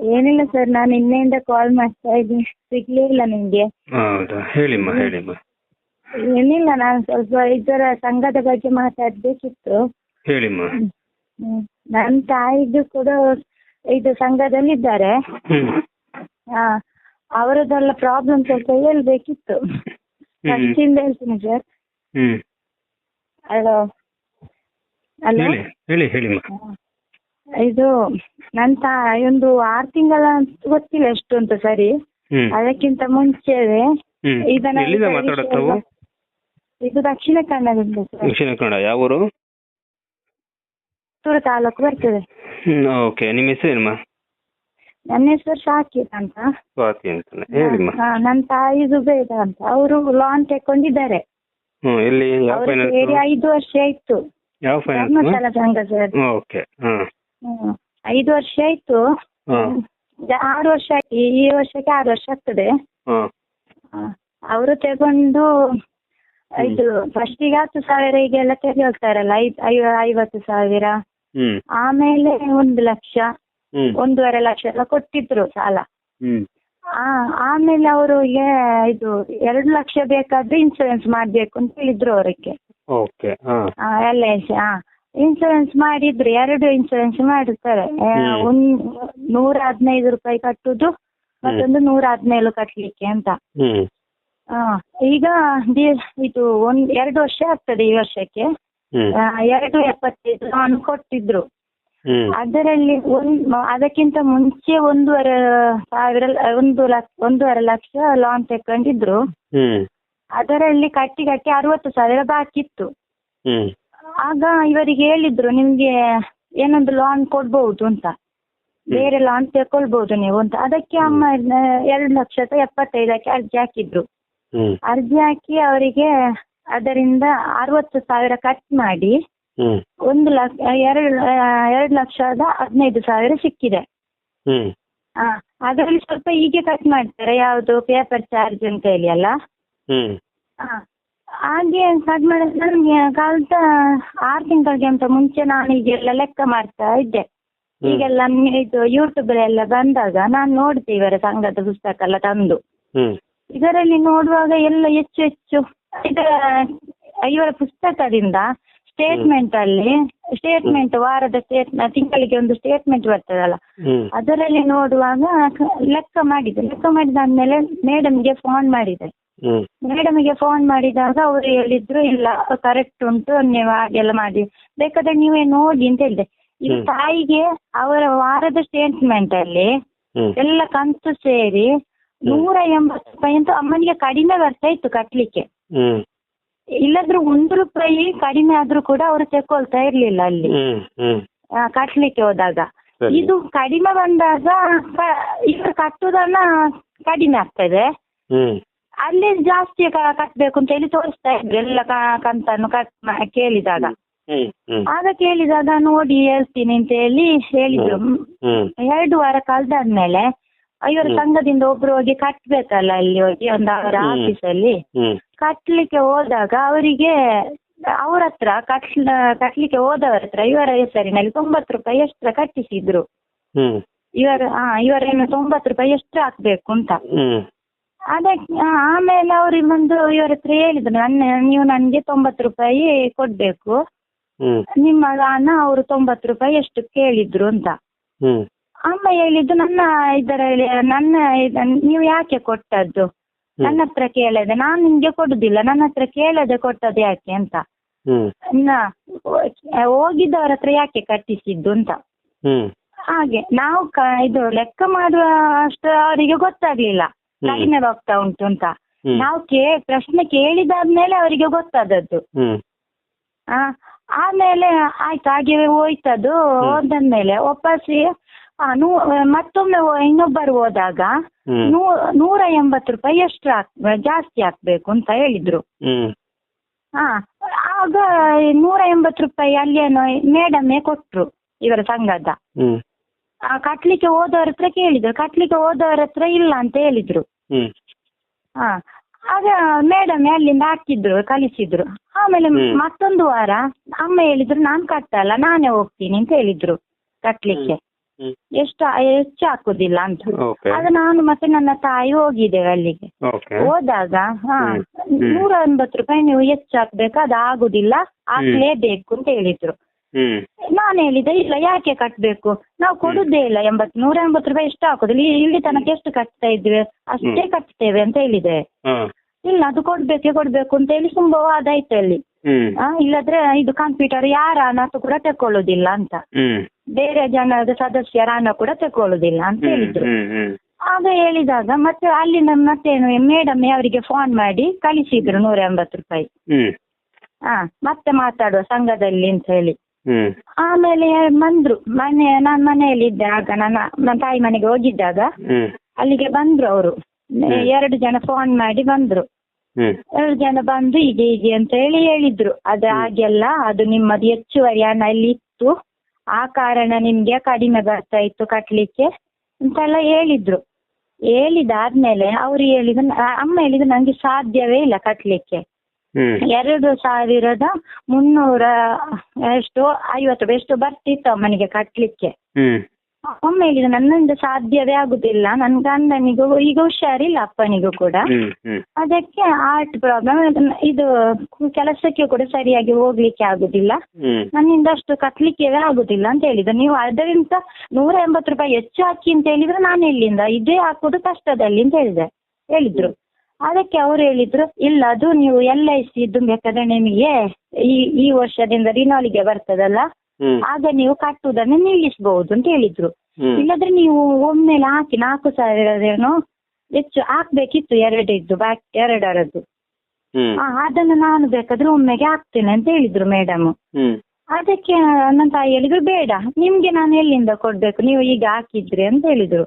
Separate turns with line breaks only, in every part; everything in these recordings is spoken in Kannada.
ಏನಿಲ್ಲ ಸರ್ ನಾನು ನಿನ್ನೆಯಿಂದ ಕಾಲ್ ಮಾಡ್ತಾ ಇದ್ದೀನಿ. ಸಿಗ್ಲೇ ಇಲ್ಲ ನಿಮ್ಗೆ.
ಹೌದಾ? ಹೇಳಿಮ್ಮ ಹೇಳಿಮ್ಮ.
ಏನಿಲ್ಲ ನಾನು ಸ್ವಲ್ಪ ಇದರ ಸಂಘದ ಬಗ್ಗೆ ಮಾತಾಡ್ಬೇಕಿತ್ತು.
ಹೇಳಿಮ್ಮ.
ಹ್ಮ್. ನನ್ನ ತಾಯಿದು ಕೂಡ ಇದು ಸಂಘದಲ್ಲಿದ್ದಾರೆ.
ಹ್ಮ್.
ಹಾ. ಅವರದೆಲ್ಲ ಪ್ರಾಬ್ಲಮ್ ಸ್ವಲ್ಪ ಹೇಳ್ಬೇಕಿತ್ತು. ಫಸ್ಟ್ ಇಂದ ಹೇಳ್ತೀನಿ ಸರ್
ಹ್ಮ್.
ಹಲೋ ಹಲೋ
ಹೇಳಿ ಹೇಳಿ ಹೇಳಿಮ್ಮ.
ಇದು ನನ್ನ ತಾಯಿ ಒಂದು ಆರ್ ತಿಂಗಳ ಅಂತ ಗೊತ್ತಿಲ್ಲ ಎಷ್ಟು ಅಂತ ಸರಿ ಅದಕ್ಕಿಂತ ಮುಂಚೆವೆ
ಹ್ಮ್.
ಇದನ್ನ
ಎಲ್ಲಿಂದ ಮಾತಾಡೋದು ತಾವು?
ಇದು ದಕ್ಷಿಣ ಕನ್ನಡದಿಂದ ಸರ್.
ದಕ್ಷಿಣ ಕನ್ನಡ ಯಾವ ಊರು?
ತಾಲೂಕು ಬರ್ತದೆ.
ಓಕೆ. ನಿಮ್ಮ
ನನ್ನ ಹೆಸರು ಸಾಕಿತ್ ಅಂತ.
ಸ್ವಾತಿ ಅಂತಾನೆ. ಹೇಳಿಮ್ಮ.
ಹಾ, ನನ್ನ ತಾಯಿ ಬೇಡ ಅಂತ. ಅವರು ಲೋನ್ ತೆಕ್ಕೊಂಡಿದ್ದಾರೆ
ಹ್ಮ್ ಎಲ್ಲಿ ಯಾವ
ಅವರು
ಫೈನಾನ್ಸ್
ಸೇರಿ ಐದು ವರ್ಷ ಆಯ್ತು.
ಯಾವ ಫೈನಾನ್ಸ್
ಧರ್ಮಸ್ಥಳ ಸಂಘ ಸರ್.
ಓಕೆ ಹಾ.
ಹ್ಮ್. ಐದು ವರ್ಷ ಆಯ್ತು. ಜ- ಆರು ವರ್ಷ ಆಯ್ತು. ಈ ಈ ವರ್ಷಕ್ಕೆ ಆರು ವರ್ಷ ಆಗ್ತದೆ. ಅವರು ತಗೊಂಡು ಇದು ಫಸ್ಟಿಗೆ ಹತ್ತು ಸಾವಿರ ಈಗೆಲ್ಲ ತೆಗೆಳ್ತಾರಲ್ಲ ಐದ್ ಐವ- ಐವತ್ತು ಸಾವಿರ.
ಹ್ಮ್.
ಆಮೇಲೆ ಒಂದು ಲಕ್ಷ
ಹ್ಮ್.
ಒಂದೂವರೆ ಲಕ್ಷ ಎಲ್ಲ ಕೊಟ್ಟಿದ್ರು ಸಾಲ.
ಹ್ಮ್.
ಆ ಆಮೇಲೆ ಅವರಿಗೆ ಇದು ಎರಡು ಲಕ್ಷ ಬೇಕಾದ್ರೆ ಇನ್ಸೂರೆನ್ಸ್ ಮಾಡ್ಬೇಕು ಅಂತ ಹೇಳಿದ್ರು ಅವರಿಗೆ.
ಓಕೆ. ಹಾ.
ಎಲ್ ಐ ಸಿ ಹಾ. ಇನ್ಸೂರೆನ್ಸ್ ಮಾಡಿದ್ರು ಎರಡು ಇನ್ಸೂರೆನ್ಸ್ ಮಾಡಿರ್ತಾರೆ. ಒಂದ್ ನೂರ ಹದಿನೈದು ರೂಪಾಯಿ ಕಟ್ಟುದು ಮತ್ತೊಂದು ನೂರ ಹದಿನೇಳು ಕಟ್ಲಿಕ್ಕೆ ಅಂತ. ಈಗ ಇದು ಒಂದ್ ಎರಡು ವರ್ಷ ಆಗ್ತದೆ ಈ ವರ್ಷಕ್ಕೆ. ಎರಡು ಎಪ್ಪತ್ತೈದು ನಾನು ಕೊಟ್ಟಿದ್ರು. ಅದರಲ್ಲಿ ಒಂದ್ ಅದಕ್ಕಿಂತ ಮುಂಚೆ ಒಂದೂವರೆ ಸಾವಿರ ಒಂದು ಲಕ್ಷ ಒಂದೂವರೆ ಲಕ್ಷ ಲೋನ್ ತಕೊಂಡಿದ್ರು ಅದರಲ್ಲಿ ಕಟ್ಟಿ ಕಟ್ಟಿ ಅರವತ್ತು ಸಾವಿರ ಬಾಕಿ ಇತ್ತು ಆಗ ಇವರಿಗೆ ಹೇಳಿದ್ರು ನಿಮ್ಗೆ ಏನೊಂದು ಲೋನ್ ಕೊಡ್ಬಹುದು ಅಂತ. ಬೇರೆ ಲೋನ್ ತೆಕೊಳ್ಬಹುದು ನೀವು ಅಂತ. ಅದಕ್ಕೆ ಅಮ್ಮ ಎರಡು ಲಕ್ಷದ ಎಪ್ಪತ್ತೈದಕ್ಕೆ ಅರ್ಜಿ ಹಾಕಿದ್ರು. ಅರ್ಜಿ ಹಾಕಿ ಅವರಿಗೆ ಅದರಿಂದ ಅರವತ್ತು ಸಾವಿರ ಕಟ್ ಮಾಡಿ ಒಂದು ಲಕ್ಷ ಎರಡು ಎರಡು ಲಕ್ಷದ ಹದಿನೈದು ಸಾವಿರ ಸಿಕ್ಕಿದೆ. ಅದರಲ್ಲಿ ಸ್ವಲ್ಪ ಹೀಗೆ ಕಟ್ ಮಾಡ್ತಾರೆ ಯಾವುದು ಪೇಪರ್ ಚಾರ್ಜ್ ಅಂತ ಹೇಳಿ ಅಲ್ಲ?
ಹ್ಮ್
ಸ್ಟಾರ್ಟ್ ಮಾಡೋದು ಕಳೆದ ಆರು ತಿಂಗಳಿಗೆ ಅಂತ ಮುಂಚೆ ನಾನು ಈಗೆಲ್ಲ ಲೆಕ್ಕ ಮಾಡ್ತಾ ಇದ್ದೆ. ಈಗೆಲ್ಲ ಇದು ಯೂಟ್ಯೂಬ್ ಎಲ್ಲ ಬಂದಾಗ ನಾನು ನೋಡ್ತೆ ಇವರ ಸಂಘದ ಪುಸ್ತಕ ಎಲ್ಲ ತಂದು. ಇದರಲ್ಲಿ ನೋಡುವಾಗ ಎಲ್ಲ ಹೆಚ್ಚು ಹೆಚ್ಚು ಇದರ ಇವರ ಪುಸ್ತಕದಿಂದ ಸ್ಟೇಟ್ಮೆಂಟ್ ಅಲ್ಲಿ ಸ್ಟೇಟ್ಮೆಂಟ್ ವಾರದ ಸ್ಟೇಟ್ಮೆಂಟ್ ತಿಂಗಳಿಗೆ ಒಂದು ಸ್ಟೇಟ್ಮೆಂಟ್ ಬರ್ತದಲ್ಲ. ಅದರಲ್ಲಿ ನೋಡುವಾಗ ಲೆಕ್ಕ ಮಾಡಿದೆ. ಲೆಕ್ಕ ಮಾಡಿದಾದ್ಮೇಲೆ ಮೇಡಮ್ಗೆ ಫೋನ್ ಮಾಡಿದೆ. ಮೇಡಮ್ಗೆ ಫೋನ್ ಮಾಡಿದಾಗ ಅವರು ಹೇಳಿದ್ರು ಇಲ್ಲ ಕರೆಕ್ಟ್ ಉಂಟು ನೀವು ಹಾಗೆಲ್ಲ ಮಾಡಿ. ಬೇಕಾದ್ರೆ ನೀವೇ ನೋಡಿ ಅಂತ ಹೇಳಿದೆ.
ಈ
ತಾಯಿಗೆ ಅವರ ವಾರದ ಸ್ಟೇಟ್ಮೆಂಟ್ ಅಲ್ಲಿ ಎಲ್ಲ ಕಂತು ಸೇರಿ ನೂರ ಎಂಬತ್ತು ರೂಪಾಯಿ ಅಂತ ಅಮ್ಮನಿಗೆ ಕಡಿಮೆ ಬರ್ತಾ ಇತ್ತು ಕಟ್ಲಿಕ್ಕೆ. ಇಲ್ಲದ್ರೂ ಒಂದು ರೂಪಾಯಿ ಕಡಿಮೆ ಆದ್ರೂ ಕೂಡ ಅವರು ತೆಕ್ಕೊಳ್ತಾ ಇರ್ಲಿಲ್ಲ ಅಲ್ಲಿ. ಕಟ್ಲಿಕ್ಕೆ ಹೋದಾಗ. ಇದು ಕಡಿಮೆ ಬಂದಾಗ ಇವರು ಕಟ್ಟುದನ್ನ ಕಡಿಮೆ ಆಗ್ತದೆ. ಅಲ್ಲಿ ಜಾಸ್ತಿ ಕಟ್ಬೇಕು ಅಂತ ಹೇಳಿ ತೋರಿಸ್ತಾ ಇದ್ರು. ಎಲ್ಲ ಕಂತನ್ನು ಕಟ್ ಕೇಳಿದಾಗ. ಆಗ ಕೇಳಿದಾಗ ನೋಡಿ ಹೇಳ್ತೀನಿ ಅಂತ ಹೇಳಿ ಹೇಳಿದ್ರು. ಎರಡು ವಾರ ಕಳೆದಾದ್ಮೇಲೆ ಇವರ. ಸಂಘದಿಂದ ಒಬ್ರು ಹೋಗಿ ಕಟ್ಬೇಕಲ್ಲ ಅಲ್ಲಿ ಹೋಗಿ ಒಂದು ಅವರ
ಆಫೀಸ್
ಆಫೀಸಲ್ಲಿ.
ಹ್ಮ್.
ಕಟ್ಲಿಕ್ಕೆ ಹೋದಾಗ ಅವರಿಗೆ ಅವ್ರ ಹತ್ರ ಕಟ್ ಕಟ್ಲಿಕ್ಕೆ ಹೋದವರ ಹತ್ರ ಇವರ ಹೆಸರಿನಲ್ಲಿ ತೊಂಬತ್ತು ರೂಪಾಯಿ ಎಕ್ಸ್ಟ್ರಾ ಕಟ್ಟಿಸಿದ್ರು. ಇವರ ಹಾ ಇವರೇನು ತೊಂಬತ್ತು ರೂಪಾಯಿ ಎಕ್ಸ್ಟ್ರಾ ಹಾಕ್ಬೇಕು ಅಂತ. ಅದಕ್ಕೆ ಆಮೇಲೆ ಅವ್ರಿಗೆ ಬಂದು ಇವ್ರ ಹತ್ರ ಹೇಳಿದ್ರು ನನ್ನ ನೀವು ನನಗೆ ತೊಂಬತ್ತು ರೂಪಾಯಿ ಕೊಡ್ಬೇಕು.
ಹ್ಮ್.
ನಿಮ್ಮ ಹಣ ಅವರು ತೊಂಬತ್ತು ರೂಪಾಯಿ ಎಷ್ಟು ಕೇಳಿದ್ರು ಅಂತ.
ಹ್ಮ್.
ಅಮ್ಮ ಹೇಳಿದ್ದು ನನ್ನ ಇದರಲ್ಲಿ ನನ್ನ ಇದ- ನೀವು ಯಾಕೆ ಕೊಟ್ಟದ್ದು? ನನ್ನ ಹತ್ರ ಕೇಳದೆ ನಾನು ನಿಮ್ಗೆ ಕೊಡುದಿಲ್ಲ ನನ್ನ ಹತ್ರ ಕೇಳದೆ ಕೊಟ್ಟದ್ದು ಯಾಕೆ ಅಂತ.
ಹ್ಮ್.
ಇನ್ನ ಹೋಗಿದ್ದವರ ಹತ್ರ ಯಾಕೆ ಕಟ್ಟಿಸಿದ್ದು ಅಂತ.
ಹ್ಮ್.
ಹಾಗೆ ನಾವು ಕ ಇದು ಲೆಕ್ಕ ಮಾಡುವ ಅಷ್ಟು ಅವರಿಗೆ ಗೊತ್ತಾಗ್ಲಿಲ್ಲ. ಕಡಿಮೆ ಹೋಗ್ತಾ ಉಂಟು ಅಂತ. ನಾವು ಕೇ ಪ್ರಶ್ನೆ ಕೇಳಿದಾದ್ಮೇಲೆ ಅವರಿಗೆ ಗೊತ್ತಾದದ್ದು. ಆ ಆಮೇಲೆ ಆಯ್ತು ಹಾಗೆ ಹೋಯ್ತದ್ದು ಹೋದ್ಮೇಲೆ ವಾಪಸ್ ನೂ ಮತ್ತೊಮ್ಮೆ ಇನ್ನೊಬ್ಬರು ಹೋದಾಗ ನೂ ನೂರ ಎಂಬತ್ತು ರೂಪಾಯಿ ಎಷ್ಟು ಹಾಕ್ ಜಾಸ್ತಿ ಹಾಕ್ಬೇಕು ಅಂತ ಹೇಳಿದ್ರು. ಹಾ ಆಗ ನೂರ ಎಂಬತ್ತು ರೂಪಾಯಿ ಅಲ್ಲೇನೋ ಮೇಡಮೇ ಕೊಟ್ರು ಇವರ ಸಂಘದ. ಕಟ್ಲಿಕ್ಕೆ ಹೋದವ್ರ ಹತ್ರ ಕೇಳಿದ್ರು. ಕಟ್ಲಿಕ್ಕೆ ಹೋದವ್ರ ಹತ್ರ ಇಲ್ಲ ಅಂತ ಹೇಳಿದ್ರು. ಹಾ ಆಗ ಮೇಡಮ್ ಅಲ್ಲಿಂದ ಹಾಕಿದ್ರು ಕಳಿಸಿದ್ರು. ಆಮೇಲೆ ಮತ್ತೊಂದು ವಾರ ಅಮ್ಮ ಹೇಳಿದ್ರು ನಾನ್ ಕಟ್ಟಲ್ಲ ನಾನೇ ಹೋಗ್ತೀನಿ ಅಂತ ಹೇಳಿದ್ರು ಕಟ್ಲಿಕ್ಕೆ. ಎಷ್ಟು ಹೆಚ್ಚು ಹಾಕುದಿಲ್ಲ ಅಂತ. ಆಗ ನಾನು ಮತ್ತೆ ನನ್ನ ತಾಯಿ ಹೋಗಿದ್ದೇವೆ ಅಲ್ಲಿಗೆ. ಹೋದಾಗ ಹಾ. ನೂರ ಎಂಬತ್ತು ರೂಪಾಯಿ ನೀವು ಹೆಚ್ಚು ಹಾಕ್ಬೇಕು ಅದು ಆಗುದಿಲ್ಲ ಹಾಕ್ಲೇಬೇಕು ಅಂತ ಹೇಳಿದ್ರು. ನಾನು ಹೇಳಿದೆ ಇಲ್ಲ ಯಾಕೆ ಕಟ್ಬೇಕು? ನಾವು ಕೊಡುದೇ ಇಲ್ಲ ಎಂಬತ್ತು ನೂರ ಎಂಬತ್ತು ರೂಪಾಯಿ ಎಷ್ಟು ಹಾಕುದಿಲ್ಲ ಇಲ್ಲಿ- ಇಲ್ಲಿ ತನಕ ಎಷ್ಟು ಕಟ್ತಾ ಇದ್ವಿ? ಅಷ್ಟೇ ಕಟ್ತೇವೆ ಅಂತ ಹೇಳಿದೆ. ಇಲ್ಲ ಅದು ಕೊಡ್ಬೇಕೆ ಕೊಡ್ಬೇಕು ಅಂತ ಹೇಳಿ ತುಂಬಾ ವಾದ ಆಯ್ತು ಅಲ್ಲಿ. ಇಲ್ಲದ್ರೆ ಇದು ಕಂಪ್ಯೂಟರ್ ಯಾರ ಹಣ ಕೂಡ ತಕೊಳ್ಳುದಿಲ್ಲ ಅಂತ. ಬೇರೆ ಜನದ ಸದಸ್ಯರ ಹಣ ಕೂಡ ತಕೊಳ್ಳುದಿಲ್ಲ ಅಂತ ಹೇಳಿದ್ರು. ಆಗ ಹೇಳಿದಾಗ ಮತ್ತೆ ಅಲ್ಲಿಂದ ಮತ್ತೇನು ಮೇಡಮ್ ಅವರಿಗೆ ಫೋನ್ ಮಾಡಿ ಕಳಿಸಿದ್ರು ನೂರ ಎಂಬತ್ತು ರೂಪಾಯಿ. ಹಾ ಮತ್ತೆ ಮಾತಾಡುವ ಸಂಘದಲ್ಲಿ ಅಂತ ಹೇಳಿ. ಆಮೇಲೆ ಬಂದ್ರು. ಮನೆ ನಾನ್ ಮನೆಯಲ್ಲಿ ಇದ್ದೆ ಆಗ. ನನ್ನ ನನ್ನ ತಾಯಿ ಮನೆಗೆ ಹೋಗಿದ್ದಾಗ ಅಲ್ಲಿಗೆ ಬಂದ್ರು ಅವರು. ಎರಡು ಜನ ಫೋನ್ ಮಾಡಿ ಬಂದ್ರು. ಎರಡು ಜನ ಬಂದು ಹೀಗೆ ಹೀಗೆ ಅಂತ ಹೇಳಿ ಹೇಳಿದ್ರು. ಅದು ಹಾಗೆಲ್ಲ ಅದು ನಿಮ್ಮದು ಹೆಚ್ಚುವರಿ ಹಣ ಅಲ್ಲಿ ಇತ್ತು ಆ ಕಾರಣ ನಿಮ್ಗೆ ಕಡಿಮೆ ಬರ್ತಾ ಇತ್ತು ಕಟ್ಲಿಕ್ಕೆ ಅಂತೆಲ್ಲ ಹೇಳಿದ್ರು. ಹೇಳಿದಾದ್ಮೇಲೆ ಅವ್ರು ಹೇಳಿದ್ರು ಆ- ಅಮ್ಮ ಹೇಳಿದ್ರು ನಂಗೆ ಸಾಧ್ಯವೇ ಇಲ್ಲ ಕಟ್ಲಿಕ್ಕೆ. ಎರಡು ಸಾವಿರದ ಮುನ್ನೂರ ಎಷ್ಟು ಐವತ್ತು ರೂಪಾಯಿ ಎಷ್ಟು ಬರ್ತಿತ್ತು ಅಮ್ಮನಿಗೆ ಕಟ್ಲಿಕ್ಕೆ. ಒಮ್ಮೆ ಹೇಳಿದ್ರು ನನ್ನಿಂದ ಸಾಧ್ಯವೇ ಆಗುದಿಲ್ಲ. ನನ್ ಗಂಡನಿಗೂ ಈಗ ಹುಷಾರಿಲ್ಲ ಅಪ್ಪನಿಗೂ ಕೂಡ. ಅದಕ್ಕೆ ಆರ್ಟ್ ಪ್ರಾಬ್ಲಮ್ ಇದು ಕೆಲಸಕ್ಕೆ ಕೂಡ ಸರಿಯಾಗಿ ಹೋಗ್ಲಿಕ್ಕೆ ಆಗುದಿಲ್ಲ. ನನ್ನಿಂದ ಅಷ್ಟು ಕಟ್ಲಿಕ್ಕೆ ಆಗುದಿಲ್ಲ ಅಂತ ಹೇಳಿದ್ರು. ನೀವು ಅದರಿಂದ ನೂರ ಎಂಬತ್ತು ರೂಪಾಯಿ ಹೆಚ್ಚು ಹಾಕಿ ಅಂತ ಹೇಳಿದ್ರೆ ನಾನು ಎಲ್ಲಿಂದ? ಇದೇ ಹಾಕುದು ಕಷ್ಟದಲ್ಲಿ ಅಂತ ಹೇಳಿದೆ. ಹೇಳಿದ್ರು. ಅದಕ್ಕೆ ಅವ್ರು ಹೇಳಿದ್ರು ಇಲ್ಲ ಅದು ನೀವು ಎಲ್ ಐ ಸಿ ಇದ್ದು ಬೇಕಾದ್ರೆ ನಿಮಗೆ ಈ ಈ ವರ್ಷದಿಂದ ರಿನಾಲಿಗೆ ಬರ್ತದಲ್ಲ ಆಗ ನೀವು ಕಟ್ಟುವುದನ್ನು ನಿಲ್ಲಿಸಬಹುದು ಅಂತ ಹೇಳಿದ್ರು. ಇಲ್ಲದ್ರೆ ನೀವು ಒಮ್ಮೆಲೆ ಹಾಕಿ ನಾಲ್ಕು ಸಾವಿರದೇನೋ ಹೆಚ್ಚು ಹಾಕ್ಬೇಕಿತ್ತು ಎರಡಿದ್ದು ಬ್ಯಾಕ್ ಎರಡರದ್ದು. ಅದನ್ನು ನಾನು ಬೇಕಾದ್ರೆ ಒಮ್ಮೆಗೆ ಹಾಕ್ತೇನೆ ಅಂತ ಹೇಳಿದ್ರು ಮೇಡಮ್ ಅದಕ್ಕೆ ನನ್ನ ತಾಯಿ ಹೇಳಿದ್ರು ಬೇಡ ನಿಮ್ಗೆ ನಾನು ಎಲ್ಲಿಂದ ಕೊಡ್ಬೇಕು ನೀವು ಈಗ ಹಾಕಿದ್ರಿ ಅಂತ ಹೇಳಿದ್ರು.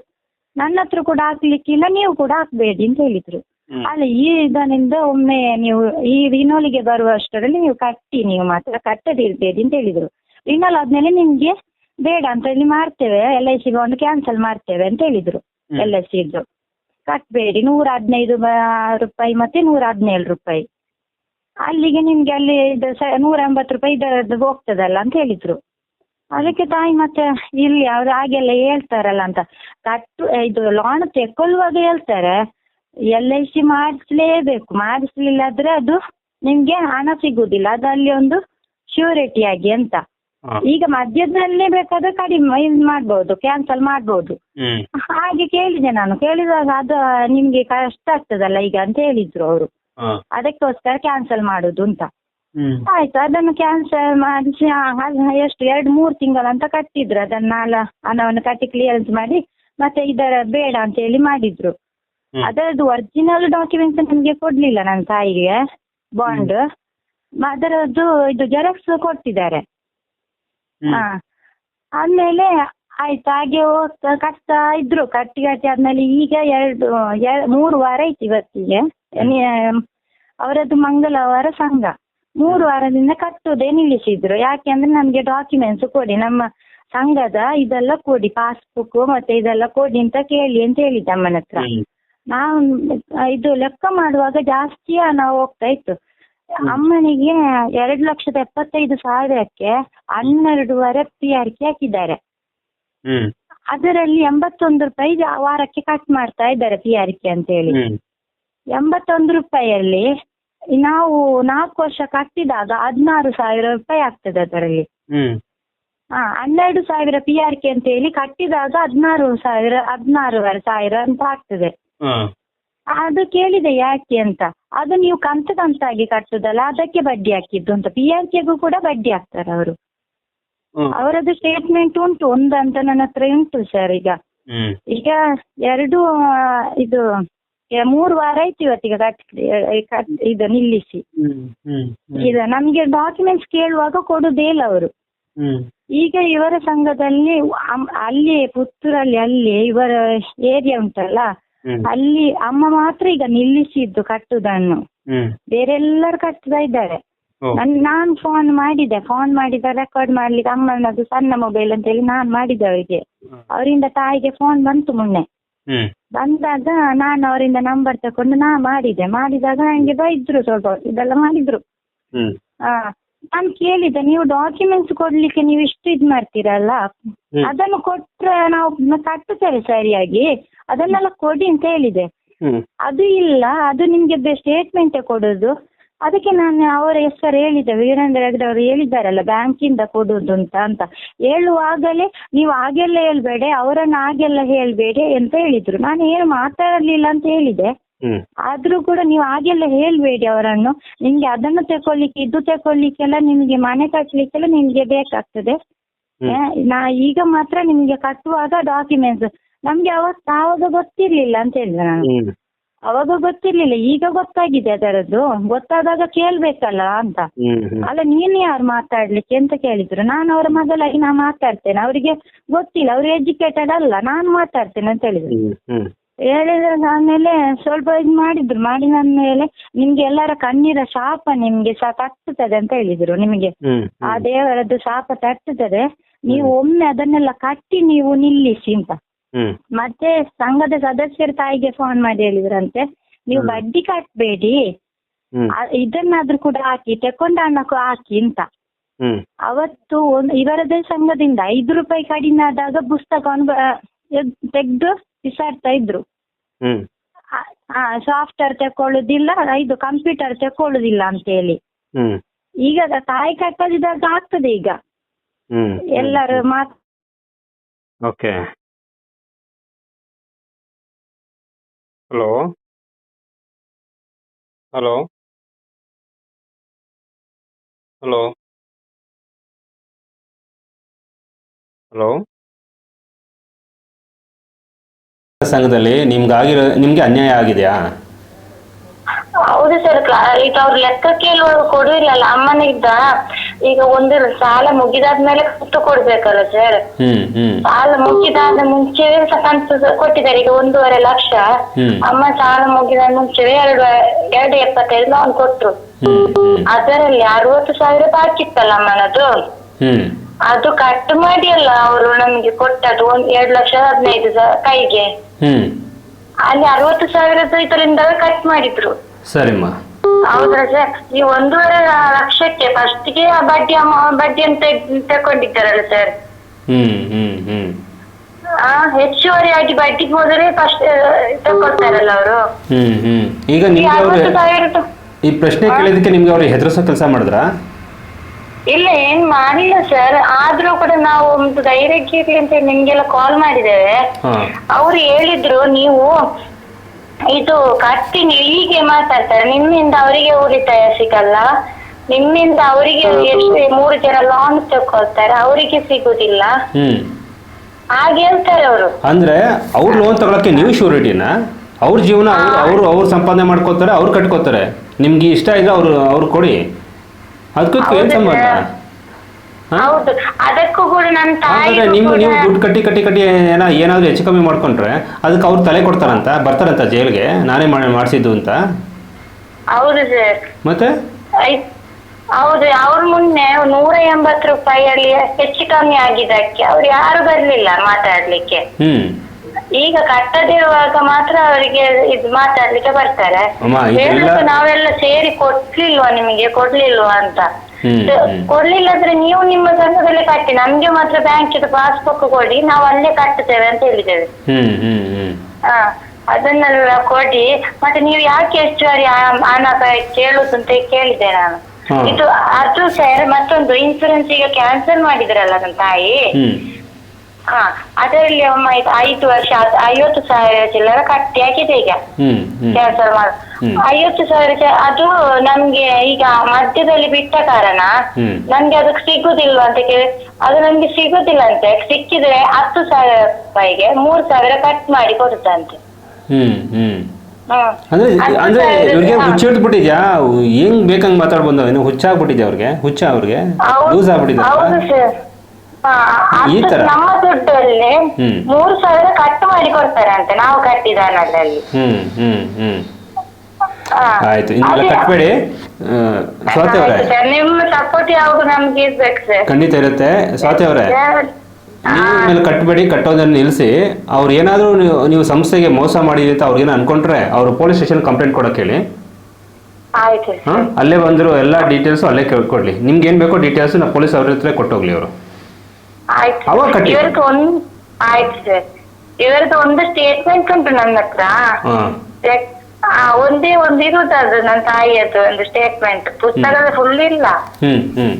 ನನ್ನ ಹತ್ರ ಕೂಡ ಹಾಕ್ಲಿಕ್ಕಿಲ್ಲ ನೀವು ಕೂಡ ಹಾಕ್ಬೇಡಿ ಅಂತ ಹೇಳಿದ್ರು. ಅಲ್ಲ ಈ ಇದರಿಂದ ಒಮ್ಮೆ ನೀವು ಈ ರಿನೋಲಿಗೆ ಬರುವಷ್ಟರಲ್ಲಿ ನೀವು ಕಟ್ಟಿ ನೀವು ಮಾತ್ರ ಕಟ್ಟದಿರ್ಬೇಡಿ ಅಂತ ಹೇಳಿದ್ರು. ರಿನೋಲ್ ಆದ್ಮೇಲೆ ನಿಮ್ಗೆ ಬೇಡ ಅಂತ ಹೇಳಿ ಮಾಡ್ತೇವೆ L I C bond cancel ಮಾಡ್ತೇವೆ ಅಂತ ಹೇಳಿದ್ರು. ಎಲ್ ಐ ಸಿ ಇದ್ದು ಕಟ್ಬೇಡಿ ನೂರ ಹದಿನೈದು ರೂಪಾಯಿ ಮತ್ತೆ ನೂರ ಹದಿನೇಳು ರೂಪಾಯಿ. ಅಲ್ಲಿಗೆ ನಿಮ್ಗೆ ಅಲ್ಲಿ ನೂರ ಎಂಬತ್ತು ರೂಪಾಯಿ ಇದರದ್ದು ಹೋಗ್ತದಲ್ಲ ಅಂತ ಹೇಳಿದ್ರು. ಅದಕ್ಕೆ ತಾಯಿ ಮತ್ತೆ ಇಲ್ಲಿ ಅವ್ರು ಹಾಗೆಲ್ಲ ಹೇಳ್ತಾರಲ್ಲ ಅಂತ. ಕಟ್ಟು ಇದು ಲೋನ್ ತೆಕ್ಕೊಳ್ಳುವಾಗ ಹೇಳ್ತಾರೆ ಎಲ್ ಐ ಸಿ ಮಾಡಿಸ್ಲೇಬೇಕು. ಮಾಡಿಸ್ಲಿಲ್ಲ ಆದ್ರೆ ಅದು ನಿಮ್ಗೆ ಹಣ ಸಿಗುದಿಲ್ಲ. ಅದು ಅಲ್ಲಿ ಒಂದು ಶ್ಯೂರಿಟಿ ಆಗಿ ಅಂತ. ಈಗ ಮಧ್ಯದಲ್ಲೇ ಬೇಕಾದ್ರೆ ಕಡಿಮೆ ಇದು ಮಾಡ್ಬೋದು ಕ್ಯಾನ್ಸಲ್ ಮಾಡ್ಬೋದು. ಹಾಗೆ ಕೇಳಿದೆ ನಾನು. ಕೇಳಿದಾಗ ಅದು ನಿಮ್ಗೆ ಕಷ್ಟ ಆಗ್ತದಲ್ಲ ಈಗ ಅಂತ ಹೇಳಿದ್ರು ಅವರು. ಅದಕ್ಕೋಸ್ಕರ ಕ್ಯಾನ್ಸಲ್ ಮಾಡುದು ಅಂತ. ಆಯ್ತು ಅದನ್ನು ಕ್ಯಾನ್ಸಲ್ ಮಾಡಿಸಿ ಎಷ್ಟು ಎರಡು ಮೂರು ತಿಂಗಳಂತ ಕಟ್ಟಿದ್ರು ಅದನ್ನ ಹಣವನ್ನು ಕಟ್ಟಿ ಕ್ಲಿಯರೆನ್ಸ್ ಮಾಡಿ ಮತ್ತೆ ಇದರ ಬೇಡ ಅಂತ ಹೇಳಿ ಮಾಡಿದ್ರು. ಅದರದ್ದು ಒರಿಜಿನಲ್ ಡಾಕ್ಯುಮೆಂಟ್ಸ್ ನಮ್ಗೆ ಕೊಡ್ಲಿಲ್ಲ ನನ್ನ ತಾಯಿಗೆ ಬಾಂಡ್ ಅದರದ್ದು ಇದು ಜೆರಾಕ್ಸ್ ಕೊಟ್ಟಿದ್ದಾರೆ. ಹ ಆಮೇಲೆ ಆಯ್ತು ಹಾಗೆ ಹೋಗ್ತಾ ಕಟ್ತಾ ಇದ್ರು ಕಟ್ಟಿ ಕಟ್ಟಿ ಆದ್ಮೇಲೆ ಈಗ ಎರಡು ಮೂರು ವಾರ ಆಯ್ತು ಇವತ್ತಿಗೆ. ಅವರದ್ದು ಮಂಗಳವಾರ ಸಂಘ. ಮೂರು ವಾರದಿಂದ ಕಟ್ಟುದೇ ನಿಲ್ಲಿಸಿದ್ರು. ಯಾಕೆಂದ್ರೆ ನಮ್ಗೆ ಡಾಕ್ಯುಮೆಂಟ್ಸ್ ಕೊಡಿ ನಮ್ಮ ಸಂಘದ ಇದೆಲ್ಲ ಕೊಡಿ ಪಾಸ್ಬುಕ್ ಮತ್ತೆ ಇದೆಲ್ಲ ಕೊಡಿ ಅಂತ ಕೇಳಿ ಅಂತ ಹೇಳಿದ್ದೆ ಅಮ್ಮನ ಹತ್ರ. ನಾವು ಇದು ಲೆಕ್ಕ ಮಾಡುವಾಗ ಜಾಸ್ತಿ ಹಣ ಹೋಗ್ತಾ ಇತ್ತು. ಅಮ್ಮನಿಗೆ ಎರಡು ಲಕ್ಷದ ಎಪ್ಪತ್ತೈದು ಸಾವಿರಕ್ಕೆ ಹನ್ನೆರಡೂವರೆ ಪಿ ಆರ್ ಕೆ ಹಾಕಿದ್ದಾರೆ. ಅದರಲ್ಲಿ ಎಂಬತ್ತೊಂದು ರೂಪಾಯಿ ವಾರಕ್ಕೆ ಕಟ್ ಮಾಡ್ತಾ ಇದ್ದಾರೆ ಪಿ ಆರ್ ಕೆ ಅಂತ ಹೇಳಿ. ಎಂಬತ್ತೊಂದು ರೂಪಾಯಿಯಲ್ಲಿ ನಾವು ನಾಲ್ಕು ವರ್ಷ ಕಟ್ಟಿದಾಗ ಹದಿನಾರು ಸಾವಿರ ರೂಪಾಯಿ ಆಗ್ತದೆ ಅದರಲ್ಲಿ.
ಹ್ಮ್.
ಹಾ ಹನ್ನೆರಡು ಸಾವಿರ ಪಿ ಆರ್ ಕೆ ಅಂತ ಹೇಳಿ ಕಟ್ಟಿದಾಗ ಹದಿನಾರು ಸಾವಿರ ಹದಿನಾರೂವರೆ ಸಾವಿರ ಅಂತ ಆಗ್ತದೆ. ಅದು ಕೇಳಿದೆ ಯಾಕೆ ಅಂತ. ಅದು ನೀವು ಕಂತು ಕಂತಾಗಿ ಕಟ್ಟುದಲ್ಲ ಅದಕ್ಕೆ ಬಡ್ಡಿ ಹಾಕಿದ್ದು ಅಂತ. ಪಿ ಆರ್ ಕೆಗೂ ಕೂಡ ಬಡ್ಡಿ ಹಾಕ್ತಾರೆ ಅವರು. ಅವರದ್ದು ಸ್ಟೇಟ್ಮೆಂಟ್ ಉಂಟು ಒಂದಂತ ಅಂತ ನನ್ನ ಹತ್ರ ಉಂಟು ಸರ್ ಈಗ. ಈಗ ಎರಡು ಇದು ಮೂರು ವಾರ ಆಯ್ತು ಇವತ್ತಿಗೆ ಕಟ್ ಕಟ್- ಇದು ನಿಲ್ಲಿಸಿ. ಇದು ನಮ್ಗೆ ಡಾಕ್ಯುಮೆಂಟ್ಸ್ ಕೇಳುವಾಗ ಕೊಡುದೇ ಇಲ್ಲ ಅವರು. ಈಗ ಇವರ ಸಂಘದಲ್ಲಿ ಅಲ್ಲಿ ಪುತ್ತೂರಲ್ಲಿ ಅಲ್ಲಿ ಇವರ ಏರಿಯಾ ಉಂಟಲ್ಲ ಅಲ್ಲಿ ಅಮ್ಮ ಮಾತ್ರ ಈಗ ನಿಲ್ಲಿಸಿದ್ದು ಕಟ್ಟುದನ್ನು.
ಬೇರೆ
ಬೇರೆಲ್ಲರೂ ಕಟ್ತಾ ಇದ್ದಾರೆ. ನಾನು ಫೋನ್ ಮಾಡಿದೆ ಫೋನ್ ಮಾಡಿದ ರೆಕಾರ್ಡ್ ಮಾಡ್ಲಿಕ್ಕೆ ಅಮ್ಮನದು ಸಣ್ಣ ಮೊಬೈಲ್ ಅಂತ ಹೇಳಿ ನಾನ್ ಮಾಡಿದೆ ಅವರಿಗೆ. ಅವರಿಂದ ತಾಯಿಗೆ ಫೋನ್ ಬಂತು ಮೊನ್ನೆ. ಬಂದಾಗ ನಾನು ಅವರಿಂದ ನಂಬರ್ ತಕೊಂಡು ನಾ ಮಾಡಿದೆ. ಮಾಡಿದಾಗ ನಂಗೆ ಬೈದ್ರು ಸ್ವಲ್ಪ ಇದೆಲ್ಲ ಮಾಡಿದ್ರು. ನಾನು ಕೇಳಿದೆ ನೀವು ಡಾಕ್ಯುಮೆಂಟ್ಸ್ ಕೊಡ್ಲಿಕ್ಕೆ ನೀವು ಇಷ್ಟು ಇದ್ ಮಾಡ್ತೀರಲ್ಲ. ಅದನ್ನು ಕೊಟ್ರೆ ನಾವು ಕಟ್ಟುತ್ತೇವೆ ಸರಿಯಾಗಿ. ಅದನ್ನೆಲ್ಲ ಕೊಡಿ ಅಂತ ಹೇಳಿದೆ. ಅದು ಇಲ್ಲ ಅದು ನಿಮ್ಗೆ ಸ್ಟೇಟ್ಮೆಂಟ್ ಕೊಡುದು. ಅದಕ್ಕೆ ನಾನು ಅವರ ಹೆಸರು ಹೇಳಿದೆ ವೀರೇಂದ್ರ ಹೆಗ್ಡೆ ಅವರು ಹೇಳಿದ್ದಾರಲ್ಲ ಬ್ಯಾಂಕಿಂದ ಕೊಡುದು ಅಂತ. ಅಂತ ಹೇಳುವಾಗಲೇ ನೀವು ಹಾಗೆಲ್ಲ ಹೇಳ್ಬೇಡಿ ಅವರನ್ನು ಹಾಗೆಲ್ಲ ಹೇಳ್ಬೇಡಿ ಅಂತ ಹೇಳಿದ್ರು. ನಾನು ಏನು ಮಾತಾಡಲಿಲ್ಲ ಅಂತ ಹೇಳಿದೆ. ಆದ್ರೂ ಕೂಡ ನೀವು ಹಾಗೆಲ್ಲ ಹೇಳ್ಬೇಡಿ ಅವರನ್ನು. ನಿಮ್ಗೆ ಅದನ್ನು ತಕೊಳ್ಳಿಕ್ಕೆ ಇದು ತಕೊಳ್ಳಿಕ್ಕೆಲ್ಲ ನಿಮ್ಗೆ ಮನೆ ಕಟ್ಟಲಿಕ್ಕೆಲ್ಲ ನಿಮ್ಗೆ ಬೇಕಾಗ್ತದೆ. ನಾ ಈಗ ಮಾತ್ರ ನಿಮ್ಗೆ ಕಟ್ಟುವಾಗ ಡಾಕ್ಯುಮೆಂಟ್ಸ್ ನಮ್ಗೆ ಅವತ್ತು ಆವಾಗ ಗೊತ್ತಿರ್ಲಿಲ್ಲ ಅಂತ ಹೇಳಿದೆ ನಾನು. ಅವಾಗ ಗೊತ್ತಿರ್ಲಿಲ್ಲ. ಈಗ ಗೊತ್ತಾಗಿದೆ ಅದರದ್ದು. ಗೊತ್ತಾದಾಗ ಕೇಳ್ಬೇಕಲ್ಲ ಅಂತ. ಅಲ್ಲ ನೀನ್ ಯಾರು ಮಾತಾಡ್ಲಿಕ್ಕೆ ಅಂತ ಕೇಳಿದ್ರು. ನಾನು ಅವರ ಮಗಳಾಗಿ ನಾ ಮಾತಾಡ್ತೇನೆ. ಅವರಿಗೆ ಗೊತ್ತಿಲ್ಲ. ಅವ್ರು ಎಜುಕೇಟೆಡ್ ಅಲ್ಲ. ನಾನು ಮಾತಾಡ್ತೇನೆ ಅಂತ ಹೇಳಿದ್ರು.
ಹ್ಮ್ ಹ್ಮ್.
ಹೇಳಿದ ಆಮೇಲೆ ಸ್ವಲ್ಪ ಇದು ಮಾಡಿದ್ರು. ಮಾಡಿದ ಮೇಲೆ ನಿಮ್ಗೆ ಎಲ್ಲರ ಕಣ್ಣೀರ ಶಾಪ ನಿಮ್ಗೆ ಸಹ ತಟ್ಟುತ್ತದೆ ಅಂತ ಹೇಳಿದ್ರು ನಿಮಗೆ. ಆ ದೇವರದ್ದು ಶಾಪ ತಟ್ಟುತ್ತದೆ. ನೀವು ಒಮ್ಮೆ ಅದನ್ನೆಲ್ಲ ಕಟ್ಟಿ ನೀವು ನಿಲ್ಲಿಸಿ ಅಂತ. ಮತ್ತೆ ಸಂಘದ ಸದಸ್ಯರ ತಾಯಿಗೆ ಫೋನ್ ಮಾಡಿ ಹೇಳಿದ್ರಂತೆ. ನೀವು ಬಡ್ಡಿ ಕಟ್ಬೇಡಿ. ಇದನ್ನಾದ್ರೂ ಕೂಡ ಹಾಕಿ ತೆಕೊಂಡ ಹಣಕ್ಕೂ ಹಾಕಿ ಅಂತ. ಅವತ್ತು ಒಂದು ಇವರದೇ ಸಂಘದಿಂದ ಐದು ರೂಪಾಯಿ ಕಡಿಮೆ ಆದಾಗ ಪುಸ್ತಕವನ್ನು ತೆಗೆದು ಬಿಸಾಡ್ತಾ ಇದ್ರು. ಸಾಫ್ಟ್ವೇರ್ ತಕೊಳ್ಳುದಿಲ್ಲ ಇದು ಕಂಪ್ಯೂಟರ್ ತಕೊಳ್ಳುದಿಲ್ಲ ಅಂತ ಹೇಳಿ. ಈಗ ತಾಯಿ ಕಟ್ಟದಿದ್ದಾಗ ಆಗ್ತದೆ ಈಗ. ಎಲ್ಲರೂ ಮಾತ್
okay hello? Hello? Hello? Hello? ಸಂಘದಲ್ಲಿ ನಿಮ್ಗಾಗಿರೋ ನಿಮ್ಗೆ ಅನ್ಯಾಯ ಆಗಿದೆಯಾ?
ಹೌದು ಸರ್ ಈಗ ಅವ್ರ ಲೆಕ್ಕ ಕೇಳುವಾಗ ಅಮ್ಮನೇ ಅಮ್ಮನಿದ್ದ ಈಗ ಒಂದು ಸಾಲ ಮುಗಿದಾದ್ಮೇಲೆ ಕಂತು ಕೊಡ್ಬೇಕಲ್ಲ ಸರ್ ಸಾಲ ಮುಗಿದಾದ ಮುಂಚೆವೇ ಕಂತು ಸ- ಕೊಟ್ಟಿದ್ದಾರೆ. ಈಗ ಒಂದೂವರೆ ಲಕ್ಷ. ಅಮ್ಮ ಸಾಲ ಮುಗಿದ ಮುಂಚೆವೇ ಎರಡು ಎರಡು ಎಪ್ಪತ್ತೈದು ಲೋನ್ ಕೊಟ್ರು. ಅದರಲ್ಲಿ ಅರವತ್ತು ಸಾವಿರ ಬಾಕಿತ್ತಲ್ಲ ಅಮ್ಮನದು. ಅದು ಕಟ್ ಮಾಡಿ ಅಲ್ಲ ಅವರು ನಮ್ಗೆ ಕೊಟ್ಟದ್ದು ಒಂದ್ ಎರಡು ಲಕ್ಷ ಹದಿನೈದು ಕೈಗೆ. ಅಲ್ಲಿ ಅರವತ್ತು ಸಾವಿರದ ಇದರಿಂದ ಕಟ್ ಮಾಡಿದ್ರು.
ಸರಿಮ್ಮ.
ಹೌದಾ ಸರ್? ಈ ಒಂದೂವರೆ ಲಕ್ಷಕ್ಕೆ ಫಸ್ಟ್ಗೆ ಬಡ್ಡಿ ಅಮ್ಮ ಬಡ್ಡಿ ಅಂತ ತಕೊಂಡಿದ್ದಾರಲ್ಲ ಸರ್.
ಹ್ಮ್ ಹ್ಮ್ ಹ್ಮ್.
ಆ ಹೆಚ್ಚುವರಿಯಾಗಿ ಬಡ್ಡಿ ಹೋದ್ರೆ ಫಸ್ಟ್ ತಕೊಳ್ತಾರಲ್ಲ ಅವರು.
ಹ್ಮ್ ಹ್ಮ್. ಈಗ
ಈ
ನಿಮ್ಗೆ ಅವ್ರು
ಅರವತ್ತು ಸಾವಿರ ತ-
ಈ ಪ್ರಶ್ನೆ ಕೇಳಿದಕ್ಕೆ ನಿಮ್ಗೆ ಅವ್ರು ಹೆದರ್ಸೋ ಕೆಲಸ ಮಾಡಿದ್ರ?
ಇಲ್ಲ ಏನ್ ಮಾಡಿಲ್ಲ ಸರ್. ಆದ್ರೂ ಕೂಡ ನಾವು ಒಂದು ಧೈರ್ಯಕ್ಕೆ ಇರ್ಲಿ ಅಂತ ನಿಮ್ಗೆಲ್ಲ ಕಾಲ್ ಮಾಡಿದ್ದೇವೆ.
ಹಾ.
ಅವ್ರು ಹೇಳಿದ್ರು ನೀವು ಇದು ಕಟ್ತೀನಿ ಹೀಗೆ ಮಾತಾಡ್ತಾರೆ. ನಿಮ್ಮಿಂದ ಅವರಿಗೆ ಉಳಿತಾಯ ಸಿಗಲ್ಲ. ನಿಮ್ಮಿಂದ ಅವರಿಗೆ ಎಷ್ಟು ಮೂರು ಜನ ಲೋನ್ ತಕೊಳ್ತಾರೆ ಅವರಿಗೆ ಸಿಗುದಿಲ್ಲ.
ಹ್ಮ್.
ಹಾಗೆ ಹೇಳ್ತಾರೆ ಅವರು.
ಅಂದ್ರೆ ಅವ್ರು ಲೋನ್ ತಗೊಳಕ್ಕೆ ನೀವು ಶ್ಯೂರಿಟಿನ ಅವ್ರ ಜೀವನ ಅವ್ರು ಅವ್ರು ಅವ್ರು ಸಂಪಾದನೆ ಮಾಡ್ಕೋತಾರೆ ಅವ್ರು ಕಟ್ಕೋತಾರೆ ನಿಮ್ಗೆ ಇಷ್ಟ ಇದ್ರೆ ಅವ್ರು ಅವ್ರು ಕೊಡಿ. ಅದಕ್ಕೂ ಏನ್ ಸಂಬಂಧ?
ಹೌದು. ಅದಕ್ಕೂ ಕೂಡ ನನ್ನ
ಹಾಗಾದ್ರೆ
ತಾಯಿ
ನೀವು ನೀವು ದುಡ್ಡು ಕಟ್ಟಿ ಕಟ್ಟಿ ಕಟ್ಟಿ ಏನೋ ಏನಾದ್ರು ಹೆಚ್ಚು ಕಮ್ಮಿ ಮಾಡ್ಕೊಂಡ್ರೆ ಅದಕ್ಕೆ ಅವ್ರು ತಲೆ ಕೊಡ್ತಾರಂತ ಬರ್ತಾರಂತ ಜೈಲ್ಗೆ ನಾನೇ ಮಾಡಿ ಮಾಡಿಸಿದ್ದು ಅಂತ?
ಹೌದು ಸರ್.
ಮತ್ತೆ?
ಹೌದು ಅವ್ರ ಮುನ್ನೆ ನೂರ ಎಂಬತ್ತು ರೂಪಾಯಿಯಲ್ಲಿ ಹೆಚ್ಚು ಕಮ್ಮಿ ಆಗಿದ್ದಕ್ಕೆ ಅವ್ರು ಯಾರು ಬರ್ಲಿಲ್ಲ ಮಾತಾಡ್ಲಿಕ್ಕೆ.
ಹ್ಮ್.
ಈಗ ಕಟ್ಟದಿರುವಾಗ ಮಾತ್ರ ಅವರಿಗೆ ಇದು ಮಾತಾಡ್ಲಿಕ್ಕೆ ಬರ್ತಾರೆ.
ಅಮ್ಮ, ಇದೆಲ್ಲ-
ನಾವೆಲ್ಲ ಸೇರಿ ಕೊಡ್ಲಿಲ್ವಾ ನಿಮಗೆ? ಕೊಡ್ಲಿಲ್ವಾ ಅಂತ?
ಹ್ಮ್,
ಅಂದ್ರೆ. ನೀವು ನಿಮ್ಮ ಸಂಘದಲ್ಲಿ ಕಟ್ಟಿ ನಮ್ಗೆ ಮಾತ್ರ ಬ್ಯಾಂಕ್ ಪಾಸ್ಬುಕ್ ಕೊಡಿ ನಾವು ಅಲ್ಲೇ ಕಟ್ಟುತ್ತೇವೆ ಅಂತ ಹೇಳಿದ್ದೇವೆ. ಹಾ ಅದನ್ನೆಲ್ಲ ಕೊಡಿ. ಮತ್ತೆ ನೀವು ಯಾಕೆ ಎಷ್ಟು ಬಾರಿ ಹಣ ಕೇಳುದು ಅಂತ ಕೇಳಿದೆ ನಾನು. ಇದು ಅದು ಸರ್ ಮತ್ತೊಂದು ಇನ್ಸೂರೆನ್ಸ್ ಈಗ ಕ್ಯಾನ್ಸಲ್ ಮಾಡಿದ್ರಲ್ಲ ನನ್ನ ತಾಯಿ. ಹಾ ಅದರಲ್ಲಿ ಅಮ್ಮ ಇದು ಐದು ವರ್ಷ ಆದ್- ಐವತ್ತು ಸಾವಿರ ಚಿಲ್ಲರ ಕಟ್ಟಿ ಹಾಕಿದೆ ಈಗ.
ಹ್ಮ್ ಹ್ಮ್.
ಕ್ಯಾನ್ಸಲ್ ಮಾಡ
ಹ್ಮ್.
ಐವತ್ತು ಸಾವಿರ ಚ- ಅದು ನಮ್ಗೆ ಈಗ ಮಧ್ಯದಲ್ಲಿ ಬಿಟ್ಟ ಕಾರಣ.
ಹ್ಮ್.
ನಮ್ಗೆ ಅದಕ್ಕೆ ಸಿಗುದಿಲ್ವಾ ಅಂತ ಕೇಳಿ ಅದು ನಮ್ಗೆ ಸಿಗುದಿಲ್ಲ ಅಂತೆ. ಸಿಕ್ಕಿದ್ರೆ ಹತ್ತು ಸಾವಿರ ರೂಪಾಯಿಗೆ ಮೂರು ಸಾವಿರ ಕಟ್ ಮಾಡಿ ಕೊಡುತ್ತಂತೆ.
ಹ್ಮ್ ಹ್ಮ್.
ಹ್ಮ್
ಅಂದ್ರೆ
ಹತ್ತು
ಅಂದ್ರೆ
ಸಾವಿರ-
ಇವ್ರಿಗೆ
ಹಾ.
ಹುಚ್ಚ ಹಿಡ್ಬಿಟ್ಟಿದ್ಯಾ ಹೆಂಗ್ ಬೇಕಂಗ್ ಹುಚ್ಚಾಗ್ಬಿಟ್ಟಿದ್ಯಾ ಅವ್ರಿಗೆ? ಹುಚ್ಚ ಅವ್ರಿಗೆ?
ಹೌದು
ಲೂಸ್ ಆಗ್ಬಿಟ್ಟಿದ್ಯಾ?
ಹೌದು ಸರ್ ಹಾ,
ಈ ತರ?
ನಮ್ಮ ದುಡ್ಡಲ್ಲಿ. ಮೂರು ಸಾವಿರ ಕಟ್ ಮಾಡಿ ಕೊಡ್ತಾರೆ ಅಂತೆ ನಾವು ಕಟ್ಟಿದ ಹಣದಲ್ಲಿ
ಹ್ಮ್ ಹ್ಮ್ ಹ್ಮ್. ಆಯ್ತು ಇನ್ನೆಲ್ಲ ಕಟ್ಬೇಡಿ ಸ್ವಾತಿ ಅವರೇ.
ನಿಮ್ಮ ಸಪೋರ್ಟ್ ಯಾವಾಗ ನಮ್ಗೆ ಇರ್ಬೇಕು ಸರ್?
ಖಂಡಿತ ಇರುತ್ತೆ. ಸ್ವಾತಿ ಅವರೇ ನೀವು ಮೇಲೆ ಕಟ್ಟಬೇಡಿ ಕಟ್ಟೋದನ್ನ ನಿಲ್ಲಿಸಿ ಅವ್ರು ಏನಾದರೂ ನೀವು ನೀವು ಸಂಸ್ಥೆಗೆ ಮೋಸ ಮಾಡಿದ್ರಿ ಅಂತ ಅವ್ರಿಗೇನೋ ಅನ್ಕೊಂಡ್ರೆ ಅವರು ಪೊಲೀಸ್ ಸ್ಟೇಷನ್ ಕಂಪ್ಲೇಂಟ್ ಕೊಡೋಕೆ ಹೇಳಿ. ಅಲ್ಲೇ ಬಂದ್ರು ಎಲ್ಲ ಡೀಟೇಲ್ಸ್ ಅಲ್ಲೇ ಕೇಳ್ಕೊಡ್ಲಿ. ನಿಮ್ಗೆ ಏನು ಬೇಕೋ ಡೀಟೇಲ್ಸ್ ನಾವು ಪೊಲೀಸ್ ಅವ್ರ ಹತ್ರ ಕೊಟ್ಟೋಗ್ಲಿ ಅವರು.
ಆಯ್ತು
ಅವಾಗ ಕಟ್ಟಿ.
ಇವರದ್ದು ಒಂದು ಆಯ್ತು ಸರ್. ಇವರದ್ದು ಒಂದು ಸ್ಟೇಟ್ಮೆಂಟ್ ಉಂಟು ನನ್ನ ಹತ್ರ.
ಹಾಂ.
ಯಾಕ್- ಆ, ಒಂದೇ ಒಂದು ಇರುದು ಅದು ನನ್ನ ತಾಯಿಯದ್ದು ಒಂದು ಸ್ಟೇಟ್ಮೆಂಟ್ ಪುಸ್ತಕದ ಫುಲ್ ಇಲ್ಲ.
ಹ್ಮ್
ಹ್ಮ್.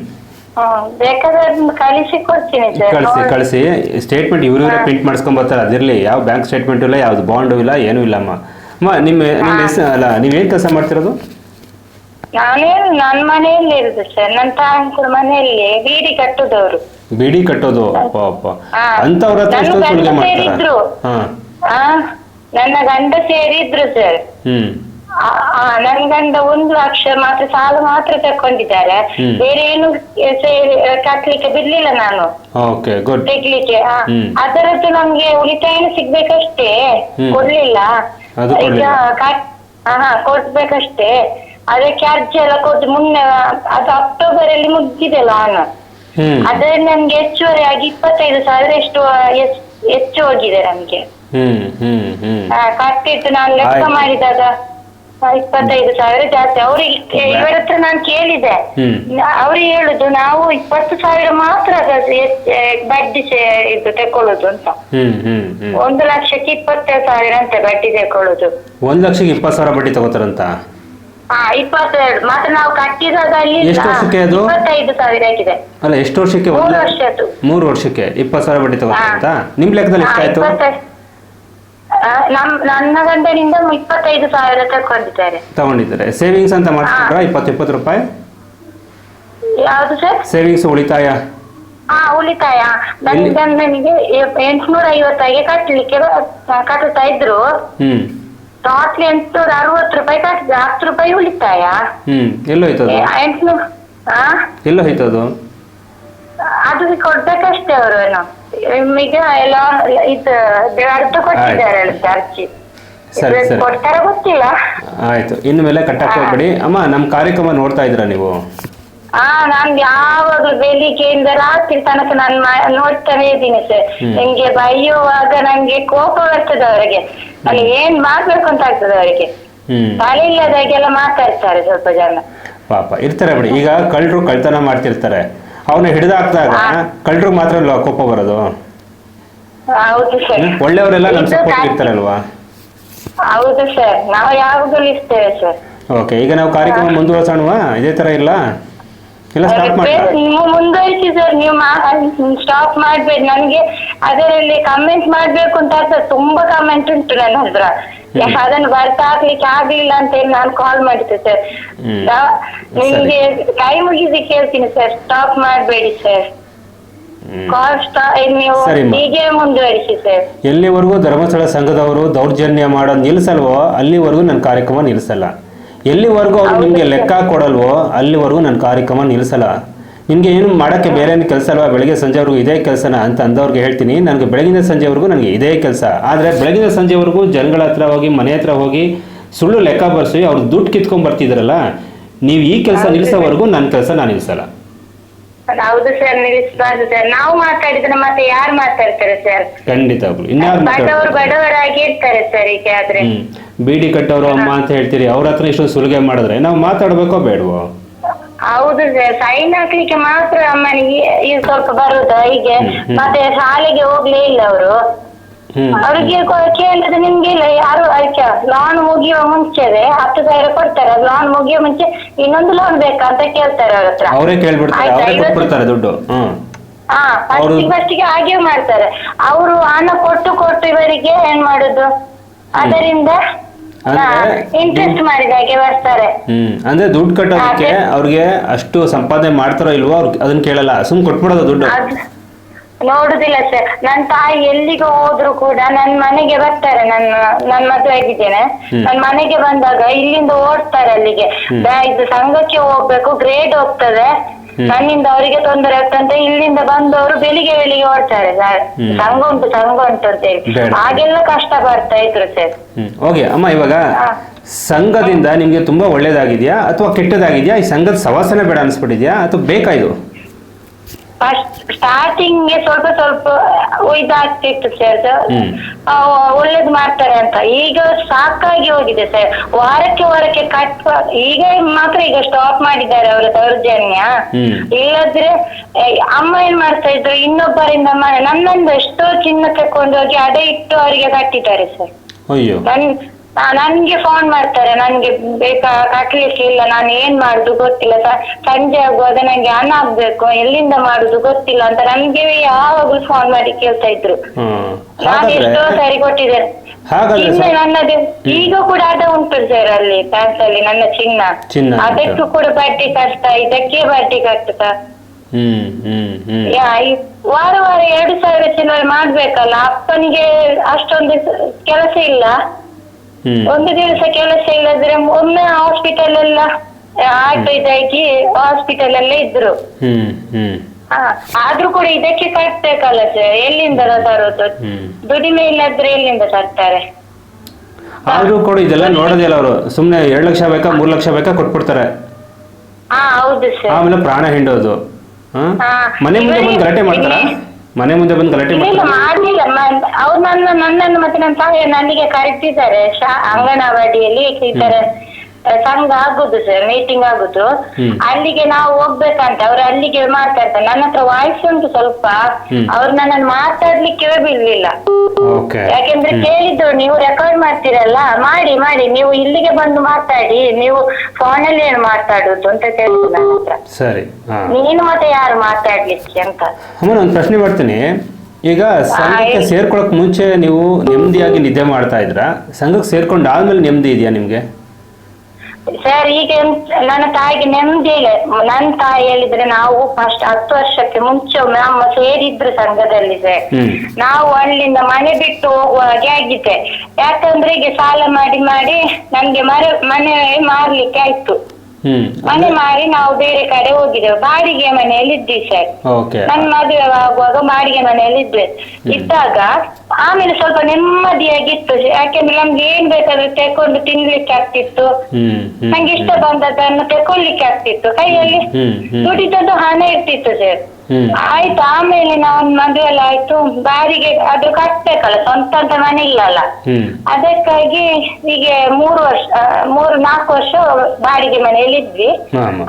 ಬೇಕಾದ್ರೆ ಅದನ್ನ ಕಳಿಸಿ ಕೊಡ್ತೀನಿ ಸರ್.
ಕಳಿಸಿ ಕಳಿಸಿ. ಸ್ಟೇಟ್ಮೆಂಟ್ ಇವ್ರು ಇವರೇ ಪ್ರಿಂಟ್ ಮಾಡ್ಸ್ಕೊಂಡ್ ಬರ್ತಾರೆ. ಅದಿರಲಿ ಯಾವ ಬ್ಯಾಂಕ್ ಸ್ಟೇಟ್ಮೆಂಟ್ ಇಲ್ಲ ಯಾವ್ದು ಬಾಂಡು ಇಲ್ಲ ಏನು ಇಲ್ಲಮ್ಮ ಅಮ್ಮ. ನಿಮ್ಮ ನಿಮ್ಮ ಹೆಸರು ಅಲ್ಲ ನೀವೇನು ಕೆಲಸ ಮಾಡ್ತಿರೋದು?
ನಾನೇನು ನನ್ನ ಮನೆಯಲ್ಲಿ ಇರುದು ಸರ್. ನನ್ನ ತಾಯಿ ಮನೆಯಲ್ಲಿ ಬೀಡಿ ಕಟ್ಟುದವರು.
ಬಿಡಿ ಕಟ್ಟೋದು? ಅಪ್ಪ ಅಪ್ಪ.
ಹಾ.
ಹತ್ರ
ನನ್ನ
ಎಷ್ಟೊಂದು ಸುಲಿಗೆ
ಗಂಡ
ಮಾಡ್ತಾರೆ?
ಸೇರಿದ್ರು.
ಹಾ.
ಆ ನನ್ನ ಗಂಡ ಸೇರಿದ್ರು ಸರ್.
ಹ್ಮ್.
ಆ, ಆ, ನನ್ ಗಂಡ ಒಂದು ಲಕ್ಷ ಮಾತ್ರ ಸಾಲ ಮಾತ್ರ ತಕೊಂಡಿದ್ದಾರೆ
ಹ್ಮ್.
ಬೇರೆ ಏನು ಸೇರಿ ಕಟ್ಲಿಕ್ಕೆ ಬಿಡ್ಲಿಲ್ಲ ನಾನು.
Okay good.
ತೆಗ್ಲಿಕ್ಕೆ ಆ,
ಹ್ಮ್.
ಅದರದ್ದು ನಮ್ಗೆ ಉಳಿತಾಯನ ಸಿಗ್ಬೇಕಷ್ಟೇ.
ಹ್ಮ್.
ಕೊಡ್ಲಿಲ್ಲ.
ಅದು
ಈಗ
ಕೊಡ್ಲಿಲ್ಲ.
ಕಟ್- ಹಾ ಹಾ, ಕೊಡ್ಬೇಕಷ್ಟೇ. ಅದಕ್ಕೆ ಅರ್ಜಿ ಎಲ್ಲ ಕೊಟ್ಟು ಮುನ್ನೆ ಅದು ಅಕ್ಟೋಬರ್ ಅಲ್ಲಿ ಮುಗಿದಿದೆ ಲಾನ್
ಹ್ಮ್.
ಅದ್ರಲ್ಲಿ ನಮ್ಗೆ ಹೆಚ್ಚುವರಿ ಆಗಿ ಇಪ್ಪತ್ತೈದು ಸಾವಿರ ಎಷ್ಟು ಹೆಚ್ಚು ಹೋಗಿದೆ ನಮ್ಗೆ.
ಹ್ಮ್ ಹ್ಮ್ ಹ್ಮ್.
ಆ, ಕಟ್ಟಿದ್ದು ನಾನು ಲೆಕ್ಕ
ಆಯ್ತು.
ಮಾಡಿದಾಗ ಆ, ಇಪ್ಪತ್ತೈದು ಸಾವಿರ ಜಾಸ್ತಿ. ಅವ್ರಿಗೆ ಇವರ ಹತ್ರ ನಾನು ಕೇಳಿದೆ.
ಹ್ಮ್.
ನ- ಅವ್ರಿಗೆ ಹೇಳುದು ನಾವು ಇಪ್ಪತ್ತು ಸಾವಿರ ಮಾತ್ರ ಅದು ಎಷ್ಟ್- ಏ, ಬಡ್ಡಿ ಸೇ- ಇದು ತಕೊಳ್ಳುದು ಅಂತ. ಒಂದು ಲಕ್ಷಕ್ಕೆ ಇಪ್ಪತ್ತೈದು ಸಾವಿರ ಅಂತ ಬಡ್ಡಿ ತಕೊಳ್ಳುದು.
ಒಂದು ಲಕ್ಷಕ್ಕೆ ಇಪ್ಪತ್ತು ಸಾವಿರ ಬಡ್ಡಿ ತಗೋತಾರಂತ?
ಹಾ ಇಪ್ಪತ್ತೆರಡು. ಮತ್ತೆ ನಾವು ಕಟ್ಟಿದಾಗ ಅಲ್ಲಿ
ಎಷ್ಟು ವರ್ಷಕ್ಕೆ ಅದು?
ಇಪ್ಪತ್ತೈದು ಸಾವಿರ ಆಗಿದೆ.
ಅಲ್ಲ ಎಷ್ಟು ವರ್ಷಕ್ಕೆ
ಮೂರು
ಒಂದು
ವರ್ಷದ್ದು.
ಮೂರು ವರ್ಷಕ್ಕೆ. ಇಪ್ಪತ್ತು ಸಾವಿರ ಬಡ್ಡಿ ತಗೋತಾರಂತ ನಿಮ್ಮ ಲೆಕ್ಕದಲ್ಲಿ
ಹಾ,
ಎಷ್ಟಾಯ್ತು?
ಇಪ್ಪತ್ತೈದು. ಆ, ನಮ್ ನನ್ನ ಗಂಡನಿಂದ ಇಪ್ಪತ್ತೈದು ಸಾವಿರ ತಕೊಂಡಿದ್ದಾರೆ
ತಗೊಂಡಿದ್ದಾರೆ. ಸೇವಿಂಗ್ಸ್ ಅಂತ ಮಾಡಿಸ್ಕೊಂಡ್ರಾ ಇಪ್ಪತ್ತು ಇಪ್ಪತ್ತು ರೂಪಾಯಿ?
ಯಾವುದು ಸರ್?
ಸೇವಿಂಗ್ಸ್ ಉಳಿತಾಯ?
ಹಾ ಉಳಿತಾಯ. ನನ್ನ
ಎಲ್ಲಿ?
ಗಂಡನಿಗೆ ಎಂಟ್ನೂರ ಐವತ್ತಾಗೆ ಕಟ್ಲಿಕ್ಕೆ ಬ- ಕಟ್ಟುತ್ತಾ ಇದ್ರು.
ಹ್ಞೂ
ಟೋಟ್ಲಿ ಎಂಟ್ನೂರ ಅರವತ್ತು ರೂಪಾಯಿ ಕಟ್ಟಿದ ಹತ್ತು ರೂಪಾಯಿ ಉಳಿತಾಯ?
ಹ್ಮ್ ಎಲ್ಲೋ ಹೋಯ್ತದು
ಎಂಟ್ನೂರ ಹಾ
ಎಲ್ಲೋ ಹೋಯ್ತದು
ಅದು? ಕೊಡ್ಬೇಕಷ್ಟೇ ಅವರು ನಿಮಗೆ ಎಲ್ಲ ಇದು ಅರ್ಧ ಕೊಟ್ಟಿದ್ದಾರೆ ಅರ್ಜಿ.
ಸರಿ, ಸರಿ.
ಕೊಡ್ತಾರ ಗೊತ್ತಿಲ್ಲ.
ಆಯ್ತು. ಇನ್ನು ಮೇಲೆ ಕಟ್ಟಕ್ಕೆ ಹೋಗ್ಬೇಡಿ. ಅಮ್ಮ ನಮ್ಮ ಕಾರ್ಯಕ್ರಮ ನೋಡ್ತಾ ಇದ್ದೀರಾ ನೀವು?
ಹಾ ನಾನ್ ಯಾವಾಗ್ಲೂ ಬೆಳಿಗ್ಗೆಯಿಂದ ರಾತ್ರಿ ತನಕ ನಾನು ನೋಡ್ತಾನೆ ಇದ್ದೀನಿ ಸರ್. ನಂಗೆ ಬೈಯುವಾಗ ನಂಗೆ ಕೋಪ ಬರ್ತದೆ ಅವರಿಗೆ. ಅಲ್ಲಿ ಏನ್ ಮಾಡ್ಬೇಕು ಅಂತ ಆಗ್ತದೆ ಅವರಿಗೆ. ತಲೆ ಇಲ್ಲದಾಗೆಲ್ಲ ಮಾತಾಡ್ತಾರೆ ಸ್ವಲ್ಪ ಜನ.
ಪಾಪ ಇರ್ತಾರೆ ಬಿಡಿ. ಈಗ ಕಳ್ಳರು ಕಳ್ತನ ಮಾಡ್ತಿರ್ತಾರೆ. ಅವನ್ನ ಹಿಡಿದಾಕ್ದಾಗ ಕಳ್ಳರು ಮಾತ್ರ ಅಲ್ವಾ ಕೋಪ ಬರೋದು?
ಹೌದು ಸರ್?
ಒಳ್ಳೆಯವರೆಲ್ಲ ನಮ್ಮ ಸಪೋರ್ಟ್ ಇರ್ತಾರಲ್ವಾ?
ಹೌದು ಸರ್. ನಾವು ಯಾವಾಗಲೂ ಇರ್ತೇವೆ ಸರ್.
ಓಕೆ ಈಗ ನಾವು ಕಾರ್ಯಕ್ರಮ ಮುಂದುವರ್ಸೋಣವಾ? ಇದೇ ತರ ಇಲ್ಲ? ಇಲ್ಲ ಮಾಡಿ
ನೀವು ಮುಂದುವರಿಸಿ ಸರ್ ನೀವು ಸ್ಟಾಪ್ ಮಾಡ್ಬೇಡಿ ನನಗೆ ಅದರಲ್ಲಿ ಕಮೆಂಟ್ ಮಾಡ್ಬೇಕು ಅಂತ ಸರ್ ತುಂಬಾ ಕಮೆಂಟ್ ಉಂಟು ನನ್ನ ಹತ್ರ. ಅದನ್ನು ಬರ್ತಾ ಹಾಕ್ಲಿಕ್ಕೆ ಆಗ್ಲಿಲ್ಲ ಅಂತ ಹೇಳಿ ನಾನು ಕಾಲ್ ಮಾಡಿದ್ದೆ ಸರ್. ನಿಮ್ಗೆ ಕೈ ಮುಗಿಸಿ ಕೇಳ್ತೀನಿ ಸರ್ ಸ್ಟಾಪ್ ಮಾಡ್ಬೇಡಿ ಸರ್
ಹ್ಮ್.
ಕಾಲ್ ಸ್ಟಾ ನೀವು. ಹೀಗೆ ಮುಂದುವರಿಸಿ ಸರ್
ಎಲ್ಲಿವರೆಗೂ ಧರ್ಮಸ್ಥಳ ಸಂಘದವರು ದೌರ್ಜನ್ಯ ಮಾಡೋದು ನಿಲ್ಸಲ್ವೋ ಅಲ್ಲಿವರೆಗೂ ನನ್ನ ಕಾರ್ಯಕ್ರಮ ನಿಲ್ಲಿಸಲ್ಲ ಎಲ್ಲಿವರೆಗೂ ಅವ್ರು ನಿಮಗೆ ಲೆಕ್ಕ ಕೊಡಲ್ವೋ ಅಲ್ಲಿವರೆಗೂ ನನ್ನ ಕಾರ್ಯಕ್ರಮ ನಿಲ್ಲಿಸಲ್ಲ ನಿಮಗೆ ಏನು ಮಾಡೋಕ್ಕೆ ಬೇರೆ ಏನು ಕೆಲಸ ಅಲ್ವಾ? ಬೆಳಗ್ಗೆ ಸಂಜೆವರೆಗೂ ಇದೇ ಕೆಲಸನ ಅಂತ ಅಂದವ್ರಿಗೆ ಹೇಳ್ತೀನಿ. ನನಗೆ ಬೆಳಗಿನ ಸಂಜೆವರೆಗೂ ನನಗೆ ಇದೇ ಕೆಲಸ. ಆದರೆ ಬೆಳಗಿನ ಸಂಜೆವರೆಗೂ ಜನಗಳ ಹತ್ರ ಹೋಗಿ ಮನೆ ಹತ್ರ ಹೋಗಿ ಸುಳ್ಳು ಲೆಕ್ಕ ಬರ್ಸಿ ಅವ್ರು ದುಡ್ಡು ಕಿತ್ಕೊಂಡ್ ಬರ್ತಿದ್ರಲ್ಲ ನೀವು ಈ ಕೆಲಸ. ನಿಲ್ಲಿಸೋವರೆಗೂ ನನ್ನ ಕೆಲಸ ನಾನು ನಿಲ್ಲಿಸಲ್ಲ
ಹೌದು ಸರ್ ವಿಶ್ವಾಸ ಸರ್ ನಾವು ಮಾತಾಡಿದ್ರೆ ಮತ್ತೆ ಯಾರು ಮಾತಾಡ್ತಾರೆ ಸರ್
ಖಂಡಿತವಾಗ್ಲು ಇನ್ಯಾರು
ಬಡವರು
ಮಾತಾಡ್ತಾರೆ?
ಬಡವರಾಗಿ ಇರ್ತಾರೆ ಸರ್ ಈಗ ಆದ್ರೆ.
ಹ್ಮ್. ಬೀಡಿ ಕಟ್ಟೋರು ಅಮ್ಮ ಅಂತ ಹೇಳ್ತೀರಿ ಅವ್ರ ಹತ್ರ ಇಷ್ಟೊಂದು ಸುಲಿಗೆ ಮಾಡಿದ್ರೆ ನಾವು ಮಾತಾಡ್ಬೇಕೋ ಬೇಡವೋ?
ಹೌದು ಸರ್ ಸೈನ್ ಹಾಕ್ಲಿಕ್ಕೆ ಮಾತ್ರ ಅಮ್ಮನಿಗೆ ಈಗ ಸ್ವಲ್ಪ ಬರುದು ಹೀಗೆ. ಮತ್ತೆ ಶಾಲೆಗೆ ಹೋಗ್ಲೇ ಇಲ್ಲ ಅವರು. ಅವ್ರಿಗೆ ಕೇಳಿದ್ರೆ ನಿಮ್ಗೆ ಇಲ್ಲ ಯಾರು ಆಯ್ತಾ ಲಾನ್ ಮುಗಿಯುವ ಮುಂಚೆನೆ ಹತ್ತು ಸಾವಿರ ಕೊಡ್ತಾರೆ. ಲೋನ್ ಮುಗಿಯುವ ಮುಂಚೆ ಇನ್ನೊಂದು ಲೋನ್ ಬೇಕಾ ಅಂತ ಕೇಳ್ತಾರೆ ಅವ್ರ ಹತ್ರ.
ಅವರೇ ಕೇಳ್ಬಿಡ್ತಾರೆ
ಆಯ್ತಾ,
ಅವರೇ
ಇವತ್ತು-
ಕೊಟ್ಬಿಡ್ತಾರೆ ದುಡ್ಡು. ಹ್ಮ್.
ಹಾ
ಅವ್ರು-
ಫಸ್ಟ್ ಫಸ್ಟಿಗೆ ಹಾಗೆ ಮಾಡ್ತಾರೆ. ಅವರು ಹಣ ಕೊಟ್ಟು ಕೊಟ್ಟು ಇವರಿಗೆ ಏನ್ ಮಾಡುದು? ಅದರಿಂದ
ಅಂದ್ರೆ
ಇಂಟ್ರೆಸ್ಟ್ ಮಾಡಿದ ಹಾಗೆ ಬರ್ತಾರೆ
ಹ್ಮ್. ಅಂದ್ರೆ ದುಡ್ಡು ಕಟ್ಟೋದಕ್ಕೆ
ಅದೇ.
ಅವ್ರಿಗೆ ಅಷ್ಟು ಸಂಪಾದನೆ ಮಾಡ್ತಾರೋ ಇಲ್ವೋ ಅವ್ರು ಅದನ್ನ ಕೇಳಲ್ಲ. ಸುಮ್ ಕೊಟ್ಬಿಡೋದು ದುಡ್ಡು.
ಅದ್ ನೋಡುದಿಲ್ಲ ಸರ್. ನನ್ ತಾಯಿ ಎಲ್ಲಿಗೆ ಹೋದ್ರು ಕೂಡ ನನ್ ಮನೆಗೆ ಬರ್ತಾರೆ ನನ್ನ ನನ್ ಮದುವೆ ಆಗಿದ್ದೇನೆ.
ನನ್ನ
ನನ್ ಮನೆಗೆ ಬಂದಾಗ ಇಲ್ಲಿಂದ ಓಡ್ತಾರೆ ಅಲ್ಲಿಗೆ. ಬ್ಯಾ- ಇದು ಸಂಘಕ್ಕೆ ಹೋಗ್ಬೇಕು ಗ್ರೇಡ್ ಹೋಗ್ತದೆ. ನನ್ನಿಂದ ಅವರಿಗೆ ತೊಂದರೆ ಆಗ್ತಂತ ಇಲ್ಲಿಂದ ಬಂದವರು ಬೆಳಿಗ್ಗೆ ಬೆಳಿಗ್ಗೆ ಓಡ್ತಾರೆ ಸರ್.
ಹ್ಮ್.
ಸಂಘ ಉಂಟು ಸಂಘ ಉಂಟು ಅಂತ ಹೇಳಿ.
ಬೇಡ.
ಹಾಗೆಲ್ಲ ಕಷ್ಟ ಬರ್ತಾ ಇದ್ರು ಸರ್.
ಹ್ಮ್. ಓಕೆ ಅಮ್ಮ ಇವಾಗ
ಹಾ.
ಸಂಘದಿಂದ ನಿಮ್ಗೆ ತುಂಬಾ ಒಳ್ಳೇದಾಗಿದೆಯಾ ಅಥವಾ ಕೆಟ್ಟದಾಗಿದೆಯಾ? ಈ ಸಂಘದ ಸವಾಸನೆ ಬೇಡ ಅನ್ಸ್ಬಿಟ್ಟಿದ್ಯಾ ಅಥವಾ ಬೇಕಾ ಇದು?
ಫಸ್ಟ್ ಸ್ಟಾರ್ಟಿಂಗ್ ಸ್ವಲ್ಪ ಸ್ವಲ್ಪ ಇದಾಗ್ತಿತ್ತು ಸರ್. ಒಳ್ಳೇದು ಮಾಡ್ತಾರೆ ಅಂತ. ಈಗ ಸಾಕಾಗಿ ಹೋಗಿದೆ ಸರ್ ವಾರಕ್ಕೆ ವಾರಕ್ಕೆ ಕಟ್ ಈಗ ಮಾತ್ರ ಈಗ ಸ್ಟಾಪ್ ಮಾಡಿದ್ದಾರೆ ಅವರ ದೌರ್ಜನ್ಯ. ಇಲ್ಲದ್ರೆ ಅಮ್ಮ ಏನ್ ಮಾಡ್ತಾ ಇದ್ರು? ಇನ್ನೊಬ್ಬರಿಂದ ನನ್ನೊಂದು ಎಷ್ಟೋ ಚಿನ್ನ ತಕೊಂಡು ಹೋಗಿ ಅದೇ ಇಟ್ಟು ಅವರಿಗೆ ಕಟ್ಟಿದ್ದಾರೆ ಸರ್ ನನ್ ಆ, ನನ್ಗೆ ಫೋನ್ ಮಾಡ್ತಾರೆ. ನನ್ಗೆ ಬೇಕಾ ಕಟ್ಲಿಕ್ಕೆ ಇಲ್ಲ ನಾನು ಏನ್ ಮಾಡುದು ಗೊತ್ತಿಲ್ಲ. ಸ- ಸಂಜೆ ಆಗುವಾಗ ನಂಗೆ ಹಣ ಆಗ್ಬೇಕು. ಎಲ್ಲಿಂದ ಮಾಡುದು ಗೊತ್ತಿಲ್ಲ ಅಂತ ನನ್ಗೆ ಯಾವಾಗ್ಲೂ ಫೋನ್ ಮಾಡಿ ಕೇಳ್ತಾ ಇದ್ರು.
ಹ್ಮ್.
ನಾನು ಎಷ್ಟೋ ಸಾರಿ ಕೊಟ್ಟಿದ್ದೇನೆ
ಹಾಗಾದ್ರೆ
ಚಿನ್ನ
ಸರ್
ನನ್ನದು ಈಗ ಕೂಡ ಅದ ಉಂಟು ಸರ್ ಅಲ್ಲಿ ಬ್ಯಾಂಕ್ ಅಲ್ಲಿ ನನ್ನ ಚಿನ್ನ.
ಚಿನ್ನ ಉಂಟು.
ಅದಕ್ಕೂ ಕೂಡ ಬಡ್ಡಿ ಕಟ್ತಾ ಇದಕ್ಕೆ ಬಡ್ಡಿ ಕಟ್ತಾ.
ಹ್ಮ್ ಹ್ಮ್ ಹ್ಮ್.
ಯಾ, ಈ ವಾರ ವಾರ ಎರಡು ಸಾವಿರ ಚಿಲ್ಲರೆ ಮಾಡ್ಬೇಕಲ್ಲ ಅಪ್ಪನಿಗೆ ಅಷ್ಟೊಂದು ಕೆಲಸ ಇಲ್ಲ. ಒಂದು ದಿವಸ ಕೆಲಸ ಇಲ್ಲದ್ರೆ ಒಮ್ಮೆ ಹಾಸ್ಪಿಟಲ್ ಎಲ್ಲ ಆಟೋ ಇದಾಗಿ ಹಾಸ್ಪಿಟಲ್ ಅಲ್ಲೇ ಇದ್ರು. ಹಾ ಆದ್ರೂ ಕೂಡ ಇದಕ್ಕೆ ಕಟ್ಬೇಕಲ್ಲ ಸರ್ ಎಲ್ಲಿಂದ ತರೋದು? ದುಡಿಮೆ ಇಲ್ಲದ್ರೆ ಎಲ್ಲಿಂದ ತರ್ತಾರೆ?
ಆದ್ರೂ ಕೂಡ ಇದೆಲ್ಲ ನೋಡೋದಿಲ್ಲ ಅವರು. ಸುಮ್ನೆ ಎರಡು ಲಕ್ಷ ಬೇಕಾ ಮೂರ್ ಲಕ್ಷ ಬೇಕಾ ಕೊಟ್ಬಿಡ್ತಾರೆ. ಆಮೇಲೆ ಪ್ರಾಣ ಹಿಂಡೋದು. ಮನೆ ಮುಂದೆ ಬಂದು ಗಲಾಟೆ ಮಾಡ್ತಾರಾ? ಮನೆ ಮುಂದೆ ಬಂದು ಗಲಾಟೆ
ಇಲ್ಲ
ಮಾಡ್ತಾರಾ?
ಮಾಡ್ಲಿಲ್ಲ. ಅವ್ರು ನನ್ನ ನನ್ನನ್ನು ಮತ್ತೆ ನನ್ನ ತಾಯಿ ನನಗೆ ಕರೆದಿದ್ದಾರೆ. ಶಾ ಅಂಗನವಾಡಿಯಲ್ಲಿ ಈ ತರ ಸಂಘ ಆಗುದು ಸರ್ ಮೀಟಿಂಗ್ ಆಗುದು. ಅಲ್ಲಿಗೆ ನಾವು ಹೋಗ್ಬೇಕಂತ ಅವ್ರು ಅಲ್ಲಿಗೆ ಮಾತಾಡ್ತಾರೆ. ನನ್ನ ಹತ್ರ ವಾಯ್ಸ್ ಉಂಟು ಸ್ವಲ್ಪ. ಅವ್ರು ನನ್ನನ್ನು ಮಾತಾಡ್ಲಿಕ್ಕೆ ಬಿಡ್ಲಿಲ್ಲ.
ಓಕೆ.
ಯಾಕೆಂದ್ರೆ ಕೇಳಿದ್ರು ನೀವು ರೆಕಾರ್ಡ್ ಮಾಡ್ತೀರಲ್ಲ? ಮಾಡಿ ಮಾಡಿ. ನೀವು ಇಲ್ಲಿಗೆ ಬಂದು ಮಾತಾಡಿ ನೀವು ಫೋನಲ್ಲಿ ಏನು ಮಾತಾಡುದು ಅಂತ ಕೇಳಿದ್ರು ನನ್ನ ಹತ್ರ.
ಸರಿ ಹಾ.
ನೀನು ಮತ್ತೆ ಯಾರು ಮಾತಾಡ್ಲಿಕ್ಕೆ ಅಂತ?
ಅಮ್ಮ ನಾನು ಪ್ರಶ್ನೆ ಮಾಡ್ತೀನಿ. ಈಗ ಸಂಘಕ್ಕೆ. ಸೇರ್ಕೊಳಕ್ ಮುಂಚೆ ನೀವು ನೆಮ್ಮದಿಯಾಗಿ ನಿದ್ದೆ ಮಾಡ್ತಾ ಇದ್ರ? ಸಂಘಕ್ಕೆ ಸೇರ್ಕೊಂಡು ಆದ್ಮೇಲೆ ನೆಮ್ಮದಿ ಇದೆಯಾ ನಿಮ್ಗೆ?
ಸರ್ ಈಗ ನನ್ನ ತಾಯಿಗೆ ನೆಮ್ಮದಿ ಇಲ್ಲ ನನ್ನ ತಾಯಿ ಹೇಳಿದ್ರೆ ನಾವು ಫಸ್ಟ್ ಹತ್ತು ವರ್ಷಕ್ಕೆ ಮುಂಚೆ ಒಮ್ಮೆ ನಮ್ಮ ಸೇರಿದ್ರು ಸಂಘದಲ್ಲಿ ಸರ್. ನಾವು ಅಲ್ಲಿಂದ ಮನೆ ಬಿಟ್ಟು ಹೋಗುವ ಹಾಗೆ ಆಗಿದೆ. ಯಾಕಂದ್ರೆ ಈಗ ಸಾಲ ಮಾಡಿ ಮಾಡಿ ನಮ್ಗೆ ಮರ ಮನೆ ಮಾರ್ಲಿಕ್ಕೆ ಆಯ್ತು. ಮನೆ ಮಾರಿ ನಾವು ಬೇರೆ ಕಡೆ ಹೋಗಿದ್ದೇವೆ. ಬಾಡಿಗೆ ಮನೆಯಲ್ಲಿ ಇದ್ವಿ ಸರ್.
ಓಕೆ.
ನನ್ ಮದುವೆ ಆಗುವಾಗ ಬಾಡಿಗೆ ಮನೆಯಲ್ಲಿ ಇದ್ವಿ ಇದ್ದಾಗ ಆಮೇಲೆ ಸ್ವಲ್ಪ ನೆಮ್ಮದಿಯಾಗಿತ್ತು. ಯಾಕೆಂದ್ರೆ ನಮ್ಗೆ ಏನ್ ಬೇಕಾದ್ರೂ ತೆಕೊಂಡು ತಿನ್ಲಿಕ್ಕೆ ಆಗ್ತಿತ್ತು. ನಂಗೆ ಇಷ್ಟ ಬಂದದ್ದನ್ನು ತಕೊಳ್ಳಿಕ್ಕೆ ಆಗ್ತಿತ್ತು. ಕೈಯಲ್ಲಿ ದುಡಿದದ್ದು ಹಣ ಇರ್ತಿತ್ತು ಸರ್.
ಹ್ಮ್.
ಆಯ್ತು ಆಮೇಲೆ ನಾವು ಮದುವೆ ಎಲ್ಲ ಆಯ್ತು ಬಾಡಿಗೆ ಅದು ಕಟ್ಬೇಕಲ್ಲ ಸ್ವಂತ ಅಂತ ಮನೆ ಇಲ್ಲಲ್ಲ.
ಹ್ಮ್.
ಅದಕ್ಕಾಗಿ ಹೀಗೆ ಮೂರು ವರ್ಷ ಆ, ಮೂರು ನಾಲ್ಕು ವರ್ಷ ಬಾಡಿಗೆ ಮನೆಯಲ್ಲಿ ಇದ್ವಿ.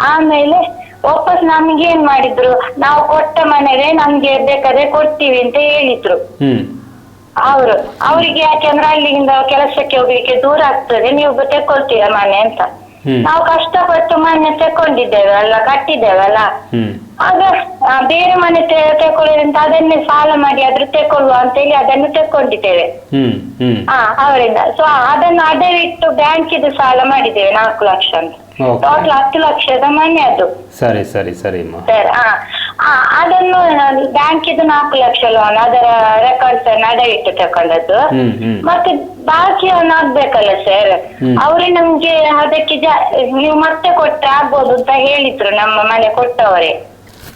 ಆಮೇಲೆ ವಾಪಸ್ ನಮ್ಗೆ ಏನ್ ಮಾಡಿದ್ರು? ನಾವು ಕೊಟ್ಟ ಮನೆಗೆ ನಮ್ಗೆ ಬೇಕಾದ್ರೆ ಕೊಡ್ತೀವಿ ಅಂತ ಹೇಳಿದ್ರು.
ಹ್ಮ್.
ಅವರು ಅವರಿಗೆ ಯಾಕೆಂದ್ರೆ ಅಲ್ಲಿಂದ ಕೆಲಸಕ್ಕೆ ಹೋಗ್ಲಿಕ್ಕೆ ದೂರ ಆಗ್ತದೆ ನೀವು ತೆಕ್ಕೊಳ್ತೀರಾ ಮನೆ ಅಂತ. ನಾವು ಕಷ್ಟಪಟ್ಟು ಮನೆ ತಕೊಂಡಿದ್ದೇವೆ ಅಲ್ಲ ಕಟ್ಟಿದ್ದೇವಲ್ಲ
ಹ್ಮ್.
ಆಗ ಆ, ಬೇರೆ ಮನೆ ತೆ- ತಕೊಳ್ಳಿ ಅಂತ ಅದನ್ನೇ ಸಾಲ ಮಾಡಿ ಆದ್ರೂ ತಕೊಳ್ಳುವ ಅಂತ ಹೇಳಿ ಅದನ್ನು ತಕೊಂಡಿದ್ದೇವೆ
ಹ್ಮ್ ಹ್ಮ್.
ಹಾ ಅವರಿಂದ. ಸೊ ಅದನ್ನು ಅಡವಿಟ್ಟು ಬ್ಯಾಂಕಿದು ಸಾಲ ಮಾಡಿದ್ದೇವೆ ನಾಲ್ಕು ಲಕ್ಷ ಅಂತ. ಟೋಟಲ್ ಹತ್ತು ಲಕ್ಷದ ಮನೆ ಅದು.
ಸರಿ ಸರಿ ಸರಿ ಅಮ್ಮ.
ಸರ್ ಹಾ. ಆ, ಅದನ್ನು ಬ್ಯಾಂಕಿದು ನಾಲ್ಕು ಲಕ್ಷ ಲೋನ್ ಅದರ ರೆಕಾರ್ಡ್ಸ್ ಅನ್ನು ಅಡವಿಟ್ಟು ತಕೊಂಡದ್ದು.
ಹ್ಮ್ ಹ್ಮ್.
ಮತ್ತೆ ಬಾಕಿ ಅವನು ಆಗ್ಬೇಕಲ್ಲ ಸರ್
ಅವ್ರು
ಅವರೇ ನಮ್ಗೆ ಅದಕ್ಕೆ ಜಾ ನೀವು ಮತ್ತೆ ಕೊಟ್ರೆ ಆಗ್ಬೋದು ಅಂತ ಹೇಳಿದ್ರು ನಮ್ಮ ಮನೆ ಕೊಟ್ಟವರೇ.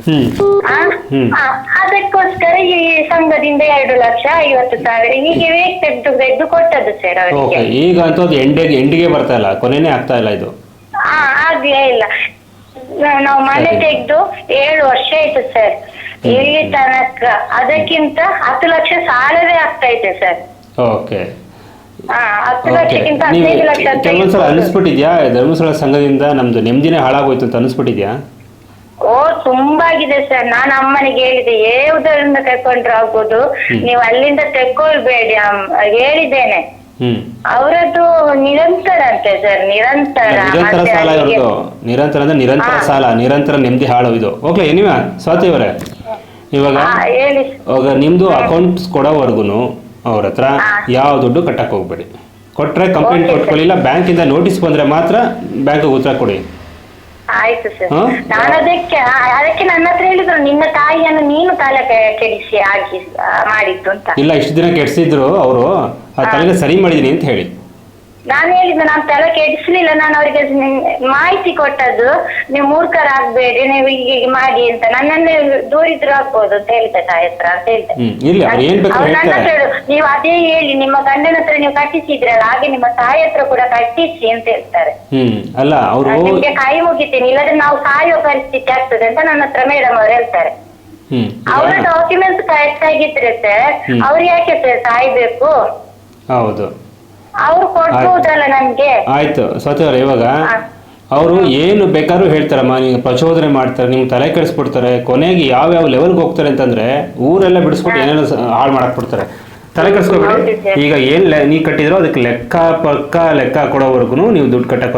ಹ್ಮ್.
ಆ?
ಹ್ಮ್.
ಆ, ಅದಕ್ಕೋಸ್ಕರ ಈ ಸಂಘದಿಂದ ಎರಡು ಲಕ್ಷ ಐವತ್ತು ಸಾವಿರ ಹೀಗೆ ವೇಟ್ ತೆಗೆದು ತೆಗೆದು ಕೊಟ್ಟದ್ದು ಸರ್
ಓಕೆ
ಅವರಿಗೆ
ಈಗ ಅಂತದ್ದು ಎಂಡಿಗೆ ಎಂಡಿಗೆ ಬರ್ತಾ ಇಲ್ಲ ಕೊನೆನೇ ಆಗ್ತಾ ಇಲ್ಲ ಇದು.
ಹಾ ಆಗ್ಲೇ ಇಲ್ಲ. ನಾ- ನಾವು ಮನೆ. ತೆಗೆದು ಏಳು ವರ್ಷ ಆಯ್ತು ಸರ್. ಇಲ್ಲಿ ತನಕ. ಅದಕ್ಕಿಂತ ಹತ್ತು ಲಕ್ಷ ಸಾಲವೇ ಆಗ್ತಾ ಇದೆ ಸರ್.
ಓಕೆ.
ಹಾ ಹತ್ತು
ಓಕೆ.
ಲಕ್ಷಕ್ಕಿಂತ
ನೀವು
ಹದಿನೈದು ಲಕ್ಷ
ಕೆಲವೊಂದ್ಸಲ
ತೆಗೆದು
ಅನಿಸ್ಬಿಟ್ಟಿದ್ಯಾ? ಧರ್ಮಸ್ಥಳ ಸಂಘದಿಂದ ನಮ್ದು ನೆಮ್ಮದಿನೇ ಹಾಳಾಗೋಯ್ತು ಅಂತ ಅನಿಸ್ಬಿಟ್ಟಿದ್ಯಾ?
ಓ ತುಂಬಾ ಆಗಿದೆ ಸರ್. ನಾನು ಅಮ್ಮನಿಗೆ ಹೇಳಿದೆ ಯಾವುದರಿಂದ ತಕೊಂಡ್ರೆ ಆಗ್ಬೋದು. ನೀವು ಅಲ್ಲಿಂದ ತೆಕ್ಕೊಳ್ಬೇಡಿ. ಅಮ್ಮ ಹೇಳಿದ್ದೇನೆ. ಅವರದ್ದು ನಿರಂತರ ಅಂತೆ ಸರ್ ನಿರಂತರ
ನಿರಂತರ
ಮತ್ತೆ
ಸಾಲ ಇರೋದು ನಿರಂತರ ಅಂದ್ರೆ ನಿರಂತರ ಸಾಲ ನಿರಂತರ ನೆಮ್ಮದಿ ಹಾಳು ಇದು. ಓಕೆ ನೀವ ಸ್ವಾತಿ ಅವರೇ ಇವಾಗ
ಹಾ, ಹೇಳಿ.
ಇವಾಗ ನಿಮ್ದು ಅಕೌಂಟ್ಸ್ ಕೊಡೋವರೆಗೂ ಅವ್ರ ಹತ್ರ. ಯಾವ ದುಡ್ಡು ಕಟ್ಟಕ್ ಹೋಗ್ಬೇಡಿ. ಕೊಟ್ರೆ ಕಂಪ್ಲೇಂಟ್. ಕೊಟ್ಕೊಳ್ಳಿಲ್ಲ ಬ್ಯಾಂಕಿಂದ ನೋಟಿಸ್ ಬಂದ್ರೆ ಮಾತ್ರ ಬ್ಯಾಂಕ್ ಉತ್ತರ ಕೊಡಿ.
ಆಯ್ತು ಸರ್
ಹಾ?
ನಾನು ಅದಕ್ಕೆ ಆ- ಅದಕ್ಕೆ ನನ್ನ ಹತ್ರ ಹೇಳಿದ್ರು ನಿನ್ನ ತಾಯಿಯನ್ನು ನೀನು ತಲೆ ಕೆ- ಕೆಡಿಸಿ ಹಾಕಿ ಆ, ಮಾಡಿದ್ದು ಅಂತ.
ಇಲ್ಲ ಇಷ್ಟು ದಿನ ಕೆಡ್ಸಿದ್ರು ಅವರು ಆ ತಲೆಗೆ ಸರಿ ಮಾಡಿದೀನಿ ಅಂತ ಹೇಳಿ.
ನಾನು ಹೇಳಿದ್ದು ನಾನು ತಲೆ ಕೆಡಿಸ್ಲಿಲ್ಲ ನಾನು ಅವರಿಗೆ ಮಾಹಿತಿ ಕೊಟ್ಟದ್ದು ನೀವು ಮೂರ್ಖರಾಗ್ಬೇಡಿ ನೀವು ಹೀಗೆ ಮಾಡಿ ಅಂತ. ನನ್ನನ್ನೇ ದೂರಿದ್ರು ಆಗ್ಬೋದು ಅಂತ ಹೇಳ್ತೆ ತಾಯಿ ಹತ್ರ ಅಂತ
ಹ್ಮ್ ಇಲ್ಲ ಅವ್ರು ಏನ್ ಬೇಕಾದ್ರೂ
ಅವ್ರು ನನ್ನ
ಹೇಳ್ತಾರೆ.
ಹತ್ರ ಹೇಳು, ನೀವು ಅದೇ ಹೇಳಿ ನಿಮ್ಮ ಗಂಡನ ಹತ್ರ ನೀವು ಕಟ್ಟಿಸಿದ್ರಲ್ಲ ಹಾಗೆ ನಿಮ್ಮ ತಾಯಿ ಹತ್ರ ಕೂಡ ಕಟ್ಟಿಸಿ ಅಂತ ಹೇಳ್ತಾರೆ.
ಹ್ಮ್ ಅಲ್ಲ ಅವರು
ನಾನ್ ನಿಮ್ಗೆ ಕೈ ಮುಗಿತೀನಿ ಇಲ್ಲದ್ರೆ ನಾವು ಸಾಯೋ ಪರಿಸ್ಥಿತಿ ಆಗ್ತದೆ ಅಂತ ನನ್ನ ಹತ್ರ ಮೇಡಮ್ ಅವ್ರು ಹೇಳ್ತಾರೆ.
ಹ್ಮ್
ಅವ್ರ ಡಾಕ್ಯುಮೆಂಟ್ಸ್ ಕರೆಕ್ಟ್ ಆಗಿದ್ರೆ ಸರ್. ಅವ್ರು ಯಾಕೆ ಸರ್ ಸಾಯ್ಬೇಕು?
ಹೌದು.
ಅವ್ರು ಕೊಡ್ಬೋದಲ್ಲ ನಮ್ಗೆ?
ಆಯ್ತು. ಸತ್ಯವರ ಇವಾಗ. ಅವರು ಏನು ಬೇಕಾದ್ರೂ ಹೇಳ್ತಾರಮ್ಮ ನೀವು ಪ್ರಚೋದನೆ ಮಾಡ್ತಾರೆ ನಿಮ್ ತಲೆ ಕೆಡಿಸ್ಬಿಡ್ತಾರೆ ಕೊನೆಗೆ ಯಾವ ಯಾವ ಲೆವೆಲ್ಗೆ ಹೋಗ್ತಾರೆ ಅಂತಂದ್ರೆ ಊರೆಲ್ಲ ಬಿಡಿಸ್ಬಿಟ್ಟು ಏನೇನೋ ಹಾಳು ಮಾಡಕ್ ಬಿಡ್ತಾರೆ ತಲೆ ಕೆಡಿಸ್ಕೊಬೇಡಿ. ಈಗ ಏನ್ ನೀ ಕಟ್ಟಿದ್ರು ಅದಕ್ಕೆ ಲೆಕ್ಕ ಪಕ್ಕ ಲೆಕ್ಕ ಕೊಡೋವರೆಗೂ ನೀವು ದುಡ್ಡು ಕಟ್ಟಕ್